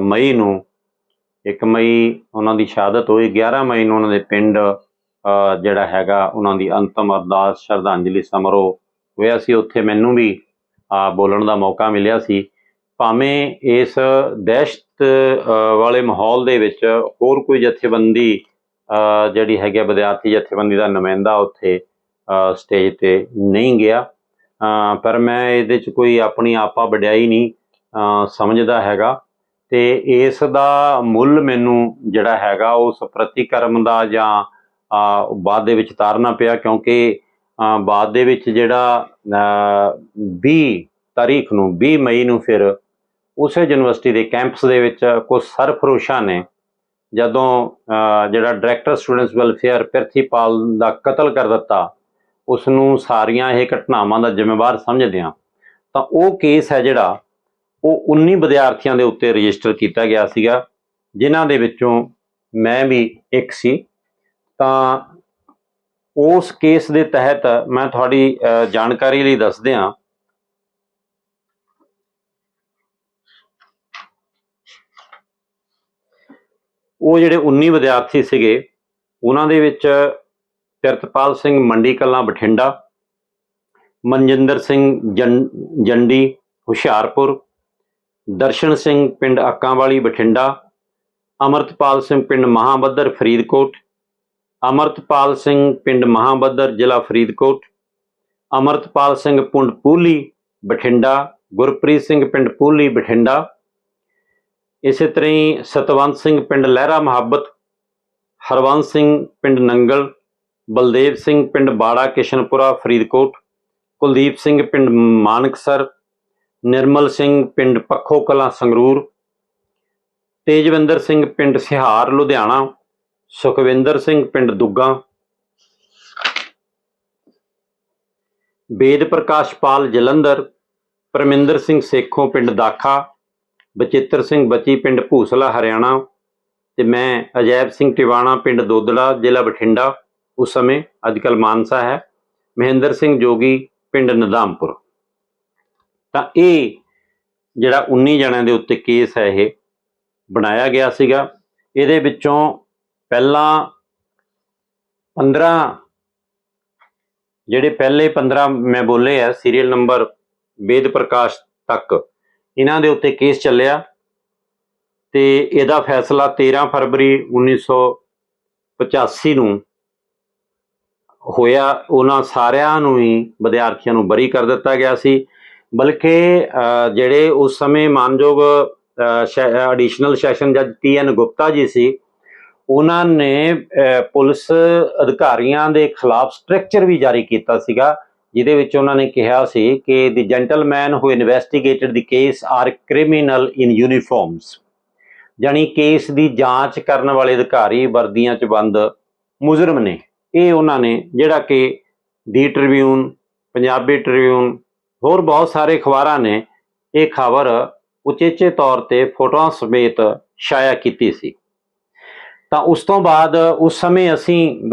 ਮਈ ਨੂੰ 1 ਮਈ ਉਹਨਾਂ ਦੀ ਸ਼ਹਾਦਤ ਹੋਈ। 11 ਮਈ ਨੂੰ ਉਹਨਾਂ ਦੇ ਪਿੰਡ ਜਿਹੜਾ ਹੈਗਾ ਉਹਨਾਂ ਦੀ ਅੰਤਮ ਅਰਦਾਸ ਸ਼ਰਧਾਂਜਲੀ ਸਮਾਰੋਹ ਹੋਇਆ ਸੀ, ਉੱਥੇ ਮੈਨੂੰ ਵੀ, ਆ, ਬੋਲਣ ਦਾ ਮੌਕਾ ਮਿਲਿਆ ਸੀ। ਭਾਵੇਂ ਇਸ ਦਹਿਸ਼ਤ ਵਾਲੇ ਮਾਹੌਲ ਦੇ ਵਿੱਚ ਹੋਰ ਕੋਈ ਜਥੇਬੰਦੀ ਜਿਹੜੀ ਹੈਗੀ ਆ, ਵਿਦਿਆਰਥੀ ਜਥੇਬੰਦੀ ਦਾ ਨੁਮਾਇੰਦਾ ਉੱਥੇ ਸਟੇਜ ਤੇ ਨਹੀਂ ਗਿਆ। ਪਰ ਮੈਂ ਇਹਦੇ ਚ ਕੋਈ ਆਪਣੀ ਆਪਾ ਵਡਿਆਈ ਨਹੀਂ ਸਮਝਦਾ ਹੈਗਾ। ਤੇ ਇਸ ਦਾ ਮੁੱਲ ਮੈਨੂੰ ਜਿਹੜਾ ਹੈਗਾ, ਉਸ ਪ੍ਰਤੀਕਰਮ ਦਾ ਜਾਂ ਬਾਅਦ ਦੇ ਵਿੱਚ ਤਾਰਨਾ ਪਿਆ ਕਿਉਂਕਿ ਬਾਅਦ ਦੇ ਵਿੱਚ ਜਿਹੜਾ ਅਹ, 20 ਤਾਰੀਖ ਨੂੰ 20 ਮਈ ਨੂੰ ਫਿਰ ਉਸੇ ਯੂਨੀਵਰਸਿਟੀ ਦੇ ਕੈਂਪਸ ਦੇ ਵਿੱਚ ਕੁਝ ਸਰਫਰੋਸ਼ਾਂ ਨੇ ਜਦੋਂ ਜਿਹੜਾ ਡਾਇਰੈਕਟਰ ਸਟੂਡੈਂਟਸ ਵੈਲਫੇਅਰ ਪ੍ਰਿਥੀਪਾਲ ਦਾ ਕਤਲ ਕਰ ਦਿੱਤਾ ਉਸ ਨੂੰ ਸਾਰੀਆਂ ਇਹ ਘਟਨਾਵਾਂ ਦਾ ਜ਼ਿੰਮੇਵਾਰ ਸਮਝਦੇ ਹਾਂ ਤਾਂ ਉਹ ਕੇਸ ਹੈ ਜਿਹੜਾ ਉਹ 19 ਵਿਦਿਆਰਥੀਆਂ ਦੇ ਉੱਤੇ ਰਜਿਸਟਰ ਕੀਤਾ ਗਿਆ ਸੀਗਾ ਜਿਨ੍ਹਾਂ ਦੇ ਵਿੱਚੋਂ ਮੈਂ ਵੀ ਇੱਕ ਸੀ ਤਾਂ ਉਸ ਕੇਸ ਦੇ ਤਹਿਤ ਮੈਂ ਤੁਹਾਡੀ ਜਾਣਕਾਰੀ ਲਈ ਦੱਸ ਦਿਆਂ ਉਹ ਜਿਹੜੇ 19 ਵਿਦਿਆਰਥੀ ਸੀਗੇ, ਉਹਨਾਂ ਦੇ ਵਿੱਚ ਤਿਰਤਪਾਲ ਸਿੰਘ ਮੰਡੀ ਕਲਾਂ ਬਠਿੰਡਾ, ਮਨਜਿੰਦਰ ਸਿੰਘ ਜੰ- ਜੰਡੀ ਹੁਸ਼ਿਆਰਪੁਰ, ਦਰਸ਼ਨ ਸਿੰਘ ਪਿੰਡ ਅੱਕਾਂ ਵਾਲੀ ਬਠਿੰਡਾ, ਅਮਰਤਪਾਲ ਸਿੰਘ ਪਿੰਡ ਮਹਾਬੱਦਰ ਫਰੀਦਕੋਟ ਅਮਰਤਪਾਲ ਸਿੰਘ ਪਿੰਡ ਮਹਾਬੱਦਰ, ਜ਼ਿਲ੍ਹਾ ਫਰੀਦਕੋਟ। ਅਮਰਤਪਾਲ ਸਿੰਘ ਪੁੰਡ ਪੂਲੀ, ਬਠਿੰਡਾ। ਗੁਰਪ੍ਰੀਤ ਸਿੰਘ ਪਿੰਡ ਪੂਲੀ, ਬਠਿੰਡਾ। ਇਸੇ ਤਰ੍ਹਾਂ ਹੀ ਸਤਵੰਤ ਸਿੰਘ ਪਿੰਡ ਲਹਿਰਾ ਮੁਹੱਬਤ ਹਰਵੰਤ ਸਿੰਘ ਪਿੰਡ ਨੰਗਲ, ਬਲਦੇਵ ਸਿੰਘ ਪਿੰਡ ਬਾੜਾ, ਕਿਸ਼ਨਪੁਰਾ, ਫਰੀਦਕੋਟ। ਕੁਲਦੀਪ ਸਿੰਘ ਪਿੰਡ ਮਾਨਕਸਰ, ਨਿਰਮਲ ਸਿੰਘ ਪਿੰਡ ਪੱਖੋ ਕਲਾਂ ਸੰਗਰੂਰ। ਤੇਜਵਿੰਦਰ ਸਿੰਘ ਪਿੰਡ ਸਿਹਾਰ, ਲੁਧਿਆਣਾ। ਸੁਖਵਿੰਦਰ ਸਿੰਘ ਪਿੰਡ ਦੁੱਗਾ। ਵੇਦ ਪ੍ਰਕਾਸ਼ ਪਾਲ ਜਲੰਧਰ, ਪਰਮਿੰਦਰ ਸਿੰਘ ਸੇਖੋਂ ਪਿੰਡ ਦਾਖਾ, ਬਚਿੱਤਰ ਸਿੰਘ ਬਚੀ ਪਿੰਡ ਭੂਸਲਾ, ਹਰਿਆਣਾ ਤੇ ਮੈਂ ਅਜੈਬ ਸਿੰਘ ਟਿਵਾਣਾ ਪਿੰਡ ਦੋਦੜਾ, ਜ਼ਿਲ੍ਹਾ ਬਠਿੰਡਾ। ਉਸ ਸਮੇਂ ਅੱਜਕੱਲ ਮਾਨਸਾ ਹੈ। ਮਹਿੰਦਰ ਸਿੰਘ ਜੋਗੀ ਪਿੰਡ ਨਦਾਮਪੁਰ ਤਾਂ ਇਹ ਜਿਹੜਾ 19 ਜਣਿਆਂ ਦੇ ਉੱਤੇ ਕੇਸ ਹੈ ਇਹ, ਬਣਾਇਆ ਗਿਆ ਸੀਗਾ। ਇਹਦੇ ਵਿੱਚੋਂ ਪਹਿਲਾਂ 15 ਜਿਹੜੇ ਪਹਿਲੇ 15 ਮੈਂ ਬੋਲੇ ਆ ਸੀਰੀਅਲ ਨੰਬਰ ਵੇਦ ਪ੍ਰਕਾਸ਼ ਤੱਕ, ਇਹਨਾਂ ਦੇ ਉੱਤੇ ਕੇਸ ਚੱਲਿਆ ਤੇ ਇਹਦਾ ਫੈਸਲਾ 13 ਫਰਵਰੀ 1985 ਨੂੰ ਹੋਇਆ। ਉਹਨਾਂ ਸਾਰਿਆਂ ਨੂੰ ਹੀ ਵਿਦਿਆਰਥੀਆਂ ਨੂੰ ਬਰੀ ਕਰ ਦਿੱਤਾ ਗਿਆ ਸੀ। ਬਲਕਿ ਜਿਹੜੇ ਉਸ ਸਮੇਂ ਮਾਨਯੋਗ ਐਡੀਸ਼ਨਲ ਸੈਸ਼ਨ ਜੱਜ ਟੀ ਐਨ ਗੁਪਤਾ ਜੀ ਸੀ ਉਹਨਾਂ ਨੇ ਪੁਲਿਸ ਅਧਿਕਾਰੀਆਂ ਦੇ ਖਿਲਾਫ ਸਟ੍ਰਕਚਰ ਵੀ ਜਾਰੀ ਕੀਤਾ ਸੀਗਾ, ਜਿਹਦੇ ਵਿੱਚ ਉਹਨਾਂ ਨੇ ਕਿਹਾ ਸੀ ਕਿ the gentleman who investigated the case are criminal in uniforms ਜਾਨੀ ਕੇਸ ਦੀ ਜਾਂਚ ਕਰਨ ਵਾਲੇ ਅਧਿਕਾਰੀ ਵਰਦੀਆਂ 'ਚ ਬੰਦ ਮੁਜਰਮ ਨੇ। ਇਹ ਉਹਨਾਂ ਨੇ ਜਿਹੜਾ ਕਿ ਦੀ ਟ੍ਰਿਬਿਊਨ ਪੰਜਾਬੀ ਟ੍ਰਿਬਿਊਨ ਹੋਰ ਬਹੁਤ ਸਾਰੇ ਅਖਬਾਰਾਂ ਨੇ ਇਹ ਖਬਰ ਉਚੇਚੇ ਤੌਰ ਤੇ ਫੋਟੋਆਂ ਸਮੇਤ ਛਾਇਆ ਕੀਤੀ ਸੀ। ਤਾਂ ਉਸ ਤੋਂ ਬਾਅਦ ਉਸ ਸਮੇਂ ਅਸੀਂ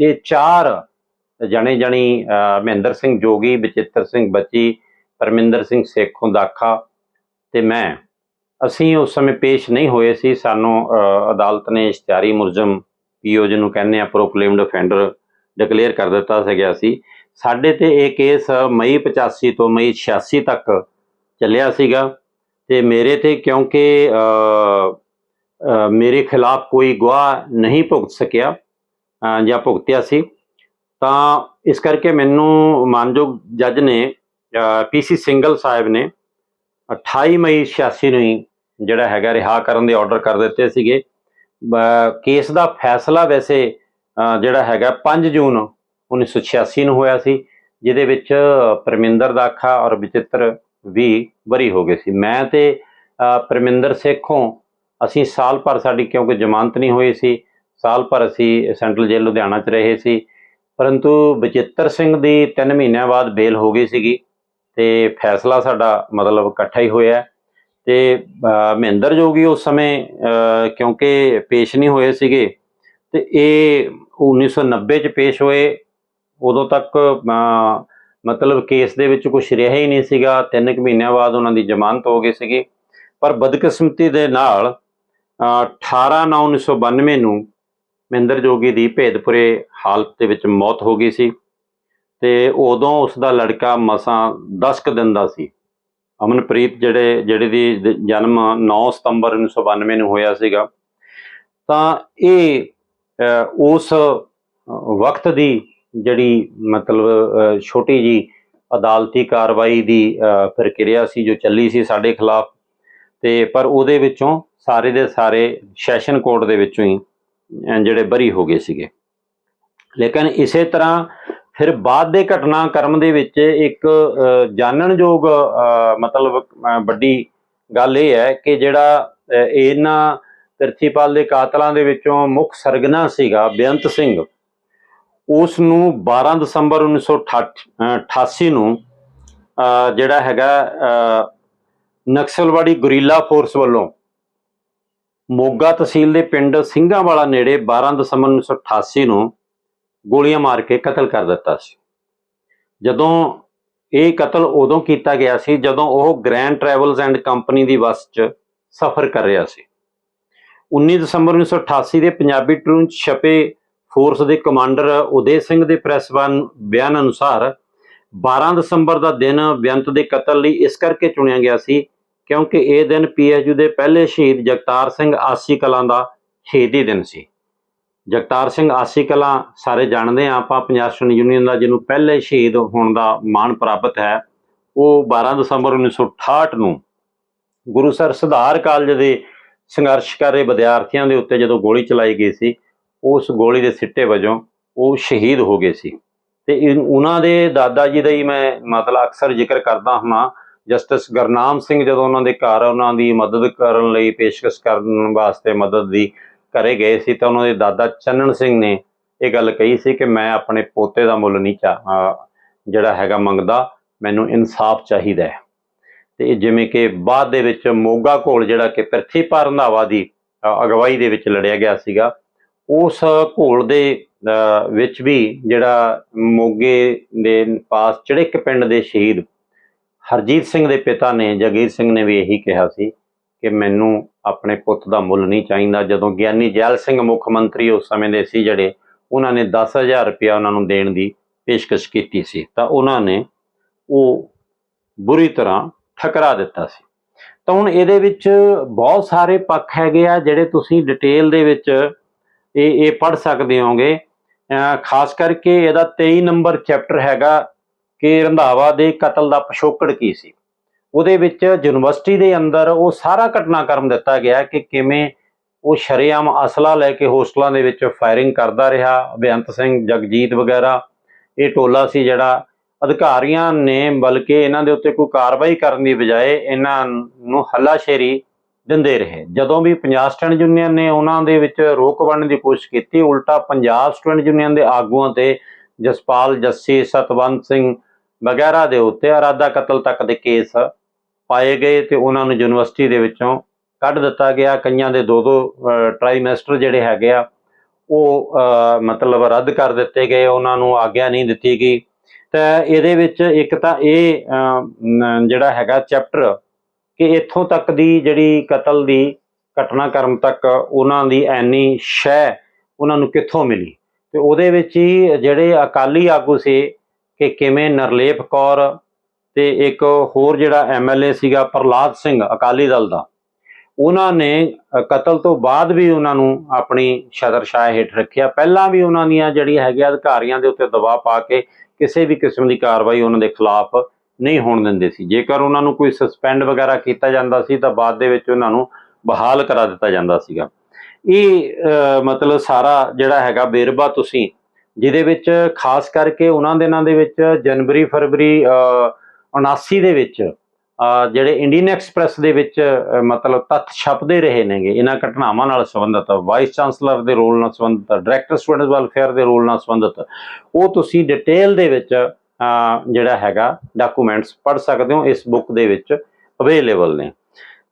ਇਹ ਚਾਰ ਜਣੇ ਜਣੀ ਮਹਿੰਦਰ ਸਿੰਘ ਜੋਗੀ ਬਚਿੱਤਰ ਸਿੰਘ ਬੱਚੀ, ਪਰਮਿੰਦਰ ਸਿੰਘ ਸੇਖੋਂ ਦਾਖਾ ਤੇ ਮੈਂ। ਅਸੀਂ ਉਸ ਸਮੇਂ ਪੇਸ਼ ਨਹੀਂ ਹੋਏ ਸੀ। ਸਾਨੂੰ ਅਦਾਲਤ ਨੇ ਇਸ਼ਤਿਹਾਰੀ ਮੁਲਜ਼ਮ ਪੀਓ ਜਿਹਨੂੰ ਕਹਿੰਦੇ ਆ ਪ੍ਰੋਕਲੇਮਡ ਅਫੈਂਡਰ ਡਿਕਲੇਅਰ ਕਰ ਦਿੱਤਾ ਸੀ ਗਿਆ ਸੀ। ਸਾਡੇ ਤੇ ਇਹ ਕੇਸ ਮਈ 85 ਤੋਂ ਮਈ 86 ਤੱਕ ਚੱਲਿਆ ਸੀਗਾ ਤੇ ਮੇਰੇ ਤੇ ਕਿਉਂਕਿ ਮੇਰੇ ਖਿਲਾਫ ਕੋਈ ਗਵਾਹ ਨਹੀਂ ਭੁਗਤ ਸਕਿਆ ਜਾਂ ਭੁਗਤਿਆ ਸੀ, ਤਾਂ ਇਸ ਕਰਕੇ ਮੈਨੂੰ ਮਾਨਯੋਗ ਜੱਜ ਨੇ ਪੀਸੀ ਸਿੰਗਲ ਸਾਹਿਬ ਨੇ 28 ਮਈ 86 ਨੂੰ ਹੀ ਜਿਹੜਾ ਹੈਗਾ ਰਿਹਾ ਕਰਨ ਦੇ ਆਰਡਰ ਕਰ ਦਿੱਤੇ ਸੀਗੇ। ਕੇਸ ਦਾ ਫੈਸਲਾ ਵੈਸੇ ਜਿਹੜਾ ਹੈਗਾ 5 ਜੂਨ 1986 ਨੂੰ ਹੋਇਆ ਸੀ, ਜਿਹਦੇ ਵਿੱਚ ਪਰਮਿੰਦਰ ਦਾਖਾ ਔਰ ਵਿਚਿੱਤਰ ਵੀ ਬਰੀ ਹੋ ਗਏ ਸੀ। ਮੈਂ ਤੇ ਪਰਮਿੰਦਰ ਸੇਖੋਂ ਅਸੀਂ ਸਾਲ ਭਰ ਸਾਡੀ ਕਿਉਂਕਿ ਜ਼ਮਾਨਤ ਨਹੀਂ ਹੋਈ ਸੀ, ਸਾਲ ਭਰ ਅਸੀਂ ਸੈਂਟਰਲ ਜੇਲ੍ਹ ਲੁਧਿਆਣਾ 'ਚ ਰਹੇ ਸੀ। ਪਰੰਤੂ ਬਚਿੱਤਰ ਸਿੰਘ ਦੀ 3 ਮਹੀਨਿਆਂ ਬਾਅਦ ਬੇਲ ਹੋ ਗਈ ਸੀਗੀ ਤੇ ਫੈਸਲਾ ਸਾਡਾ ਮਤਲਬ ਇਕੱਠਾ ਹੀ ਹੋਇਆ ਹੈ। ਤੇ ਮਹਿੰਦਰ ਜੋਗੀ ਉਸ ਸਮੇਂ ਕਿਉਂਕਿ ਪੇਸ਼ ਨਹੀਂ ਹੋਏ ਸੀਗੇ, ਤੇ ਇਹ 1990 ਚ ਪੇਸ਼ ਹੋਏ। ਉਦੋਂ ਤੱਕ ਮਤਲਬ ਕੇਸ ਦੇ ਵਿੱਚ ਕੁਝ ਰਿਹਾ ਹੀ ਨਹੀਂ ਸੀਗਾ। ਤਿੰਨ ਕੁ ਮਹੀਨਿਆਂ ਬਾਅਦ ਉਹਨਾਂ ਦੀ ਜ਼ਮਾਨਤ ਹੋ ਗਈ ਸੀਗੀ। ਪਰ ਬਦਕਿਸਮਤੀ ਦੇ ਨਾਲ ਅ, 18 9 1992 ਨੂੰ ਮਹਿੰਦਰ ਜੋਗੀ ਦੀ ਭੇਦਪੁਰੇ ਹਾਲਤ ਦੇ ਵਿੱਚ ਮੌਤ ਹੋ ਗਈ ਸੀ ਤੇ ਉਦੋਂ ਉਸ ਦਾ ਲੜਕਾ ਮਸਾਂ 10 ਕੁ ਦਿਨ ਦਾ ਸੀ। ਅਮਨਪ੍ਰੀਤ ਜਿਹੜੇ ਜਿਹੜੇ ਦੀ ਦ- ਜਨਮ 9 ਸਤੰਬਰ 1992 ਨੂੰ ਹੋਇਆ ਸੀਗਾ ਤਾਂ ਇਹ ਉਸ ਵਕਤ ਦੀ ਜਿਹੜੀ ਮਤਲਬ ਛੋਟੀ ਜੀ ਅਦਾਲਤੀ ਕਾਰਵਾਈ ਦੀ ਪ੍ਰਕਿਰਿਆ ਸੀ ਜੋ ਚੱਲੀ ਸੀ ਸਾਡੇ ਖਿਲਾਫ ਤੇ ਪਰ ਉਹਦੇ ਵਿੱਚੋਂ ਸਾਰੇ ਦੇ ਸਾਰੇ ਸੈਸ਼ਨ ਕੋਰਟ ਦੇ ਵਿੱਚੋਂ ਹੀ ਜਿਹੜੇ ਬਰੀ ਹੋ ਗਏ ਸੀਗੇ। ਲੇਕਿਨ ਇਸੇ ਤਰ੍ਹਾਂ ਫਿਰ ਬਾਅਦ ਦੇ ਘਟਨਾਕ੍ਰਮ ਦੇ ਵਿੱਚ ਇੱਕ ਅ, ਜਾਣਨਯੋਗ ਮਤਲਬ ਵੱਡੀ ਗੱਲ ਇਹ ਹੈ ਕਿ ਜਿਹੜਾ ਇਹਨਾਂ ਪ੍ਰਿਥੀਪਾਲ ਦੇ ਕਾਤਲਾਂ ਦੇ ਵਿੱਚੋਂ ਮੁੱਖ ਸਰਗਨਾ ਸੀਗਾ ਬੇਅੰਤ ਸਿੰਘ ਉਸ ਨੂੰ 12 ਦਸੰਬਰ 1988 ਨੂੰ ਅ, ਜਿਹੜਾ ਹੈਗਾ ਅ, ਨਕਸਲਵਾੜੀ ਗੁਰੀਲਾ ਫੋਰਸ ਵੱਲੋਂ ਮੋਗਾ ਤਹਿਸੀਲ ਦੇ ਪਿੰਡ ਸਿੰਘਾਂਵਾਲਾ ਨੇੜੇ 12 ਦਸੰਬਰ 1988 ਨੂੰ ਗੋਲੀਆਂ ਮਾਰ ਕੇ ਕਤਲ ਕਰ ਦਿੱਤਾ ਸੀ। ਜਦੋਂ ਇਹ ਕਤਲ ਉਦੋਂ ਕੀਤਾ ਗਿਆ ਸੀ ਜਦੋਂ ਉਹ ਗ੍ਰੈਂਡ ਟਰੈਵਲਸ ਐਂਡ ਕੰਪਨੀ ਦੀ ਬੱਸ 'ਚ ਸਫ਼ਰ ਕਰ ਰਿਹਾ ਸੀ। 19 ਦਸੰਬਰ 1988 ਦੇ ਪੰਜਾਬੀ ਟ੍ਰਿਬਿਊਨ ਛਪੇ ਫੋਰਸ ਦੇ ਕਮਾਂਡਰ ਉਦੇ ਸਿੰਘ ਦੇ ਪ੍ਰੈਸ ਬਨ- ਬਿਆਨ ਅਨੁਸਾਰ 12 ਦਸੰਬਰ ਦਾ ਦਿਨ ਬੇਅੰਤ ਦੇ ਕਤਲ ਲਈ ਇਸ ਕਰਕੇ ਚੁਣਿਆ ਗਿਆ ਸੀ ਕਿਉਂਕਿ ਇਹ ਦਿਨ ਪੀਐਚਯੂ ਦੇ ਪਹਿਲੇ ਸ਼ਹੀਦ ਜਗਤਾਰ ਸਿੰਘ ਆਸੀ ਕਲਾਂ ਦਾ ਸ਼ਹੀਦੀ ਦਿਨ ਸੀ। ਜਗਤਾਰ ਸਿੰਘ ਆਸੀ ਕਲਾਂ ਸਾਰੇ ਜਾਣਦੇ ਆ ਆਪਾਂ, ਪੰਜਾਬ ਸਟੂਡੈਂਟ ਯੂਨੀਅਨ ਦਾ ਜਿਹਨੂੰ ਪਹਿਲੇ ਸ਼ਹੀਦ ਹੋਣ ਦਾ ਮਾਣ ਪ੍ਰਾਪਤ ਹੈ, ਉਹ 12 ਦਸੰਬਰ 1968 ਨੂੰ ਗੁਰੂਸਰ ਸੁਧਾਰ ਕਾਲਜ ਦੇ ਸੰਘਰਸ਼ ਕਰ ਰਹੇ ਵਿਦਿਆਰਥੀਆਂ ਦੇ ਉੱਤੇ ਜਦੋਂ ਗੋਲੀ ਚਲਾਈ ਗਈ ਸੀ, ਉਸ ਗੋਲੀ ਦੇ ਸਿੱਟੇ ਵਜੋਂ ਉਹ ਸ਼ਹੀਦ ਹੋ ਗਏ ਸੀ। ਤੇ ਉਹਨਾਂ ਦੇ ਦਾਦਾ ਜੀ ਦਾ ਹੀ ਮੈਂ ਮਤਲਬ ਅਕਸਰ ਜ਼ਿਕਰ ਕਰਦਾ ਹਾਂ ਜਸਟਿਸ ਗਰਨਾਮ ਸਿੰਘ ਜਦੋਂ ਉਹਨਾਂ ਦੇ ਘਰ ਉਹਨਾਂ ਦੀ ਮਦਦ ਕਰਨ ਲਈ ਪੇਸ਼ਕਸ਼ ਕਰਨ ਵਾਸਤੇ ਮਦਦ ਦੀ ਘਰੇ ਗਏ ਸੀ ਤਾਂ ਉਹਨਾਂ ਦੇ ਦਾਦਾ ਚੰਨਣ ਸਿੰਘ ਨੇ ਇਹ ਗੱਲ ਕਹੀ ਸੀ ਕਿ ਮੈਂ ਆਪਣੇ ਪੋਤੇ ਦਾ ਮੁੱਲ ਨਹੀਂ ਚਾ ਜਿਹੜਾ ਹੈਗਾ ਮੰਗਦਾ, ਮੈਨੂੰ ਇਨਸਾਫ ਚਾਹੀਦਾ ਹੈ। ਤੇ ਜਿਵੇਂ ਕਿ ਬਾਅਦ ਦੇ ਵਿੱਚ ਮੋਗਾ ਘੋਲ ਜਿਹੜਾ ਕਿ ਪ੍ਰਿਥੀਪਾ ਰੰਧਾਵਾ ਦੀ ਅਗਵਾਈ ਦੇ ਵਿੱਚ ਲੜਿਆ ਗਿਆ ਸੀਗਾ, ਉਸ ਘੋਲ ਦੇ ਵਿੱਚ ਵੀ ਜਿਹੜਾ ਮੋਗੇ ਦੇ ਪਾਸ ਚੜਿੱਕ ਪਿੰਡ ਦੇ ਸ਼ਹੀਦ ਹਰਜੀਤ ਸਿੰਘ ਦੇ ਪਿਤਾ ਨੇ, ਜਗੀਰ ਸਿੰਘ ਨੇ ਵੀ ਇਹੀ ਕਿਹਾ ਸੀ ਕਿ ਮੈਨੂੰ ਆਪਣੇ ਪੁੱਤ ਦਾ ਮੁੱਲ ਨਹੀਂ ਚਾਹੀਦਾ। ਜਦੋਂ ਗਿਆਨੀ ਜੈਲ ਸਿੰਘ ਮੁੱਖ ਮੰਤਰੀ ਉਸ ਸਮੇਂ ਦੇ ਸੀ ਜਿਹੜੇ ਉਹਨਾਂ ਨੇ 10000 ਰੁਪਇਆ ਉਹਨਾਂ ਨੂੰ ਦੇਣ ਦੀ ਪੇਸ਼ਕਸ਼ ਕੀਤੀ ਸੀ, ਤਾਂ ਉਹਨਾਂ ਨੇ ਉਹ ਬੁਰੀ ਤਰ੍ਹਾਂ ਠਕਰਾ ਦਿੱਤਾ ਸੀ। ਤਾਂ ਹੁਣ ਇਹਦੇ ਵਿੱਚ ਬਹੁਤ ਸਾਰੇ ਪੱਖ ਹੈਗੇ ਆ ਜਿਹੜੇ ਤੁਸੀਂ ਡਿਟੇਲ ਦੇ ਵਿੱਚ ਇਹ ਇਹ ਪੜ੍ਹ ਸਕਦੇ ਹੋਗੇ ਖਾਸ ਕਰਕੇ ਇਹਦਾ 23 ਨੰਬਰ ਚੈਪਟਰ ਹੈਗਾ ਕਿ ਰੰਧਾਵਾ ਦੇ ਕਤਲ ਦਾ ਪਿਛੋਕੜ ਕੀ ਸੀ? ਉਹਦੇ ਵਿੱਚ ਯੂਨੀਵਰਸਿਟੀ ਦੇ ਅੰਦਰ ਉਹ ਸਾਰਾ ਘਟਨਾਕ੍ਰਮ ਦਿੱਤਾ ਗਿਆ ਕਿ ਕਿਵੇਂ ਉਹ ਸ਼ਰੇਆਮ ਅਸਲਾ ਲੈ ਕੇ ਹੋਸਟਲਾਂ ਦੇ ਵਿੱਚ ਫਾਇਰਿੰਗ ਕਰਦਾ ਰਿਹਾ। ਬੇਅੰਤ ਸਿੰਘ, ਜਗਜੀਤ ਵਗੈਰਾ, ਇਹ ਟੋਲਾ ਸੀ ਜਿਹੜਾ ਅਧਿਕਾਰੀਆਂ ਨੇ ਬਲਕਿ ਇਹਨਾਂ ਦੇ ਉੱਤੇ ਕੋਈ ਕਾਰਵਾਈ ਕਰਨ ਦੀ ਬਜਾਏ ਇਹਨਾਂ ਨੂੰ ਹੱਲਾਸ਼ੇਰੀ ਦਿੰਦੇ ਰਹੇ। ਜਦੋਂ ਵੀ ਪੰਜਾਬ ਸਟੂਡੈਂਟ ਯੂਨੀਅਨ ਨੇ ਉਹਨਾਂ ਦੇ ਵਿੱਚ ਰੋਕ ਬਣਨ ਦੀ ਕੋਸ਼ਿਸ਼ ਕੀਤੀ, ਉਲਟਾ ਪੰਜਾਬ ਸਟੂਡੈਂਟ ਯੂਨੀਅਨ ਦੇ ਆਗੂਆਂ ਤੇ ਜਸਪਾਲ, ਜੱਸੀ, ਸਤਵੰਤ ਸਿੰਘ ਵਗੈਰਾ ਦੇ ਉੱਤੇ ਅਰਾਦਾ ਕਤਲ ਤੱਕ ਦੇ ਕੇਸ ਪਾਏ ਗਏ ਤੇ ਉਹਨਾਂ ਨੂੰ ਯੂਨੀਵਰਸਿਟੀ ਦੇ ਵਿੱਚੋਂ ਕੱਢ ਦਿੱਤਾ ਗਿਆ। ਕਈਆਂ ਦੇ ਦੋ ਦੋ ਟ੍ਰਾਈਮੈਸਟਰ ਜਿਹੜੇ ਹੈਗੇ ਆ, ਉਹ ਮਤਲਬ ਰੱਦ ਕਰ ਦਿੱਤੇ ਗਏ। ਉਹਨਾਂ ਨੂੰ ਆਗਿਆ ਨਹੀਂ ਦਿੱਤੀ ਗਈ। ਤਾਂ ਇਹਦੇ ਵਿੱਚ ਇੱਕ ਤਾਂ ਇਹ ਜਿਹੜਾ ਹੈਗਾ ਚੈਪਟਰ ਕਿ ਇੱਥੋਂ ਤੱਕ ਦੀ ਜਿਹੜੀ ਕਤਲ ਦੀ ਘਟਨਾਕ੍ਰਮ ਤੱਕ ਉਹਨਾਂ ਦੀ ਐਨੀ ਸ਼ੈ ਉਹਨਾਂ ਨੂੰ ਕਿੱਥੋਂ ਮਿਲੀ? ਤੇ ਉਹਦੇ ਵਿੱਚ ਹੀ ਜਿਹੜੇ ਅਕਾਲੀ ਆਗੂ ਸੀ ਕਿ ਕਿਵੇਂ ਨਰਲੇਪ ਕੌਰ ਤੇ ਇੱਕ ਹੋਰ ਜਿਹੜਾ ਐਮਐਲਏ ਸੀਗਾ ਪ੍ਰਲਾਦ ਸਿੰਘ, ਅਕਾਲੀ ਦਲ ਦਾ, ਉਹਨਾਂ ਨੇ ਕਤਲ ਤੋਂ ਬਾਅਦ ਵੀ ਉਹਨਾਂ ਨੂੰ ਆਪਣੀ ਛਤਰਛਾਇਆ ਹੇਠ ਰੱਖਿਆ। ਪਹਿਲਾਂ ਵੀ ਉਹਨਾਂ ਦੀਆਂ ਜਿਹੜੀਆਂ ਹੈਗੀਆਂ ਅਧਿਕਾਰੀਆਂ ਦੇ ਉੱਤੇ ਦਬਾਅ ਪਾ ਕੇ ਕਿਸੇ ਵੀ ਕਿਸਮ ਦੀ ਕਾਰਵਾਈ ਉਹਨਾਂ ਦੇ ਖਿਲਾਫ ਨਹੀਂ ਹੋਣ ਦਿੰਦੇ ਸੀ। ਜੇਕਰ ਉਹਨਾਂ ਨੂੰ ਕੋਈ ਸਸਪੈਂਡ ਵਗੈਰਾ ਕੀਤਾ ਜਾਂਦਾ ਸੀ, ਤਾਂ ਬਾਅਦ ਦੇ ਵਿੱਚ ਉਹਨਾਂ ਨੂੰ ਬਹਾਲ ਕਰਾ ਦਿੱਤਾ ਜਾਂਦਾ ਸੀਗਾ। ਇਹ ਮਤਲਬ ਸਾਰਾ ਜਿਹੜਾ ਹੈਗਾ ਬੇਰਬਾ ਤੁਸੀਂ ਜਿਹਦੇ ਵਿੱਚ ਖਾਸ ਕਰਕੇ ਉਹਨਾਂ ਦਿਨਾਂ ਦੇ ਵਿੱਚ ਜਨਵਰੀ ਫਰਵਰੀ ਅ, 79 ਦੇ ਵਿੱਚ ਜਿਹੜੇ ਇੰਡੀਅਨ ਐਕਸਪ੍ਰੈਸ ਦੇ ਵਿੱਚ ਮਤਲਬ ਤੱਥ ਛਪਦੇ ਰਹੇ ਨੇਗੇ। ਇਹਨਾਂ ਘਟਨਾਵਾਂ ਨਾਲ ਸੰਬੰਧਿਤ ਵਾਈਸ ਚਾਂਸਲਰ ਦੇ ਰੋਲ ਨਾਲ ਸੰਬੰਧਿਤ ਡਾਇਰੈਕਟਰ ਸਟੂਡੈਂਟ ਵੈਲਫੇਅਰ ਦੇ ਰੋਲ ਨਾਲ ਸੰਬੰਧਿਤ ਉਹ ਤੁਸੀਂ ਡਿਟੇਲ ਦੇ ਵਿੱਚ ਜਿਹੜਾ ਹੈਗਾ ਡਾਕੂਮੈਂਟਸ ਪੜ੍ਹ ਸਕਦੇ ਹੋ ਇਸ ਬੁੱਕ ਦੇ ਵਿੱਚ ਅਵੇਲੇਬਲ ਨੇ।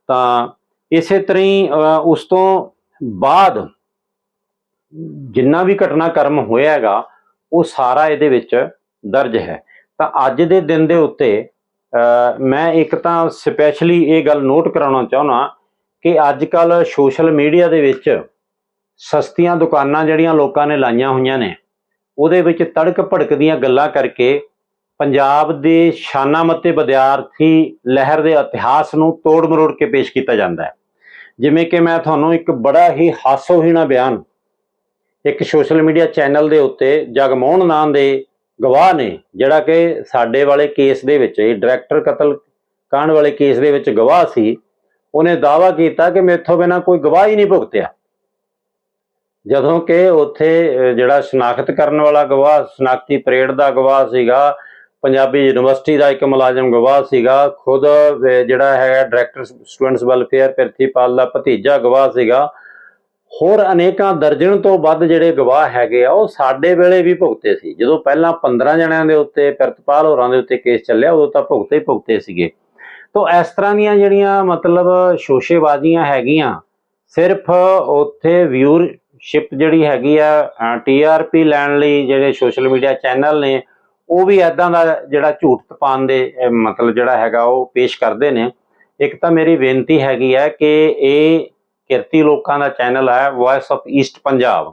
ਤਾਂ ਇਸੇ ਤਰ੍ਹਾਂ ਹੀ ਉਸ ਤੋਂ ਬਾਅਦ ਜਿੰਨਾ ਵੀ ਘਟਨਾਕ੍ਰਮ ਹੋਇਆ ਹੈਗਾ ਉਹ ਸਾਰਾ ਇਹਦੇ ਵਿੱਚ ਦਰਜ ਹੈ। ਤਾਂ ਅੱਜ ਦੇ ਦਿਨ ਦੇ ਉੱਤੇ ਮੈਂ ਇੱਕ ਤਾਂ ਸਪੈਸ਼ਲੀ ਇਹ ਗੱਲ ਨੋਟ ਕਰਾਉਣਾ ਚਾਹੁੰਦਾ ਕਿ ਅੱਜ ਕੱਲ ਸੋਸ਼ਲ ਮੀਡੀਆ ਦੇ ਵਿੱਚ ਸਸਤੀਆਂ ਦੁਕਾਨਾਂ ਜਿਹੜੀਆਂ ਲੋਕਾਂ ਨੇ ਲਾਈਆਂ ਹੋਈਆਂ ਨੇ, ਉਹਦੇ ਵਿੱਚ ਤੜਕ ਭੜਕ ਦੀਆਂ ਗੱਲਾਂ ਕਰਕੇ ਪੰਜਾਬ ਦੇ ਸ਼ਾਨਾ ਮੱਤੇ ਵਿਦਿਆਰਥੀ ਲਹਿਰ ਦੇ ਇਤਿਹਾਸ ਨੂੰ ਤੋੜ ਮਰੋੜ ਕੇ ਪੇਸ਼ ਕੀਤਾ ਜਾਂਦਾ ਹੈ। ਜਿਵੇਂ ਕਿ ਮੈਂ ਤੁਹਾਨੂੰ ਇੱਕ ਬੜਾ ਹੀ ਹਾਸੋਹੀਣਾ ਬਿਆਨ ਇੱਕ ਸੋਸ਼ਲ ਮੀਡੀਆ ਚੈਨਲ ਦੇ ਉੱਤੇ ਜਗਮੋਹਨ ਨਾਂ ਦੇ ਗਵਾਹ ਨੇ, ਜਿਹੜਾ ਕਿ ਸਾਡੇ ਵਾਲੇ ਕੇਸ ਦੇ ਵਿੱਚ, ਇਹ ਡਾਇਰੈਕਟਰ ਕਤਲ ਕਾਂਡ ਵਾਲੇ ਕੇਸ ਦੇ ਵਿੱਚ ਗਵਾਹ ਸੀ। ਉਹਨੇ ਦਾਅਵਾ ਕੀਤਾ ਕਿ ਮੇਥੋਂ ਬਿਨਾ ਕੋਈ ਗਵਾਹ ਹੀ ਨਹੀਂ ਭੁਗਤਿਆ। ਜਦੋਂ ਕਿ ਉੱਥੇ ਜਿਹੜਾ ਸ਼ਨਾਖਤ ਕਰਨ ਵਾਲਾ ਗਵਾਹ, ਸ਼ਨਾਖਤੀ ਪਰੇਡ ਦਾ ਗਵਾਹ ਸੀਗਾ, ਪੰਜਾਬੀ ਯੂਨੀਵਰਸਿਟੀ ਦਾ ਇੱਕ ਮੁਲਾਜ਼ਮ ਗਵਾਹ ਸੀਗਾ, ਖੁਦ ਜਿਹੜਾ ਹੈਗਾ ਡਾਇਰੈਕਟਰ ਸਟੂਡੈਂਟਸ ਵੈਲਫੇਅਰ ਪ੍ਰਿਥੀਪਾਲ ਦਾ ਭਤੀਜਾ ਗਵਾਹ ਸੀਗਾ ਹੋਰ ਅਨੇਕਾਂ ਦਰਜਨ ਤੋਂ ਵੱਧ ਜਿਹੜੇ ਗਵਾਹ ਹੈਗੇ ਆ, ਉਹ ਸਾਡੇ ਵੇਲੇ ਵੀ ਭੁਗਤੇ ਸੀ। ਜਦੋਂ ਪਹਿਲਾਂ 15 ਜਣਿਆਂ ਦੇ ਉੱਤੇ ਪ੍ਰਿਤਪਾਲ ਹੋਰਾਂ ਦੇ ਉੱਤੇ ਕੇਸ ਚੱਲਿਆ, ਉਦੋਂ ਤਾਂ ਭੁਗਤੇ ਹੀ ਭੁਗਤੇ ਸੀਗੇ। ਤੋਂ ਇਸ ਤਰ੍ਹਾਂ ਦੀਆਂ ਜਿਹੜੀਆਂ ਮਤਲਬ ਸ਼ੋਸ਼ੇਬਾਜ਼ੀਆਂ ਹੈਗੀਆਂ, ਸਿਰਫ ਉੱਥੇ ਵਿਊਰਸ਼ਿਪ ਜਿਹੜੀ ਹੈਗੀ ਆ ਟੀਆਰਪੀ ਲੈਣ ਲਈ ਜਿਹੜੇ ਸੋਸ਼ਲ ਮੀਡੀਆ ਚੈਨਲ ਨੇ, ਉਹ ਵੀ ਐਦਾਂ ਦਾ ਜਿਹੜਾ ਝੂਠ ਤਪਾਉਣ ਦੇ ਮਤਲਬ ਜਿਹੜਾ ਹੈਗਾ, ਉਹ ਪੇਸ਼ ਕਰਦੇ ਨੇ। ਇੱਕ ਤਾਂ ਮੇਰੀ ਬੇਨਤੀ ਹੈਗੀ ਹੈ ਕਿ ਇਹ ਕਿਰਤੀ ਲੋਕਾਂ ਦਾ ਚੈਨਲ ਹੈ ਵੌਇਸ ਆਫ ਈਸਟ ਪੰਜਾਬ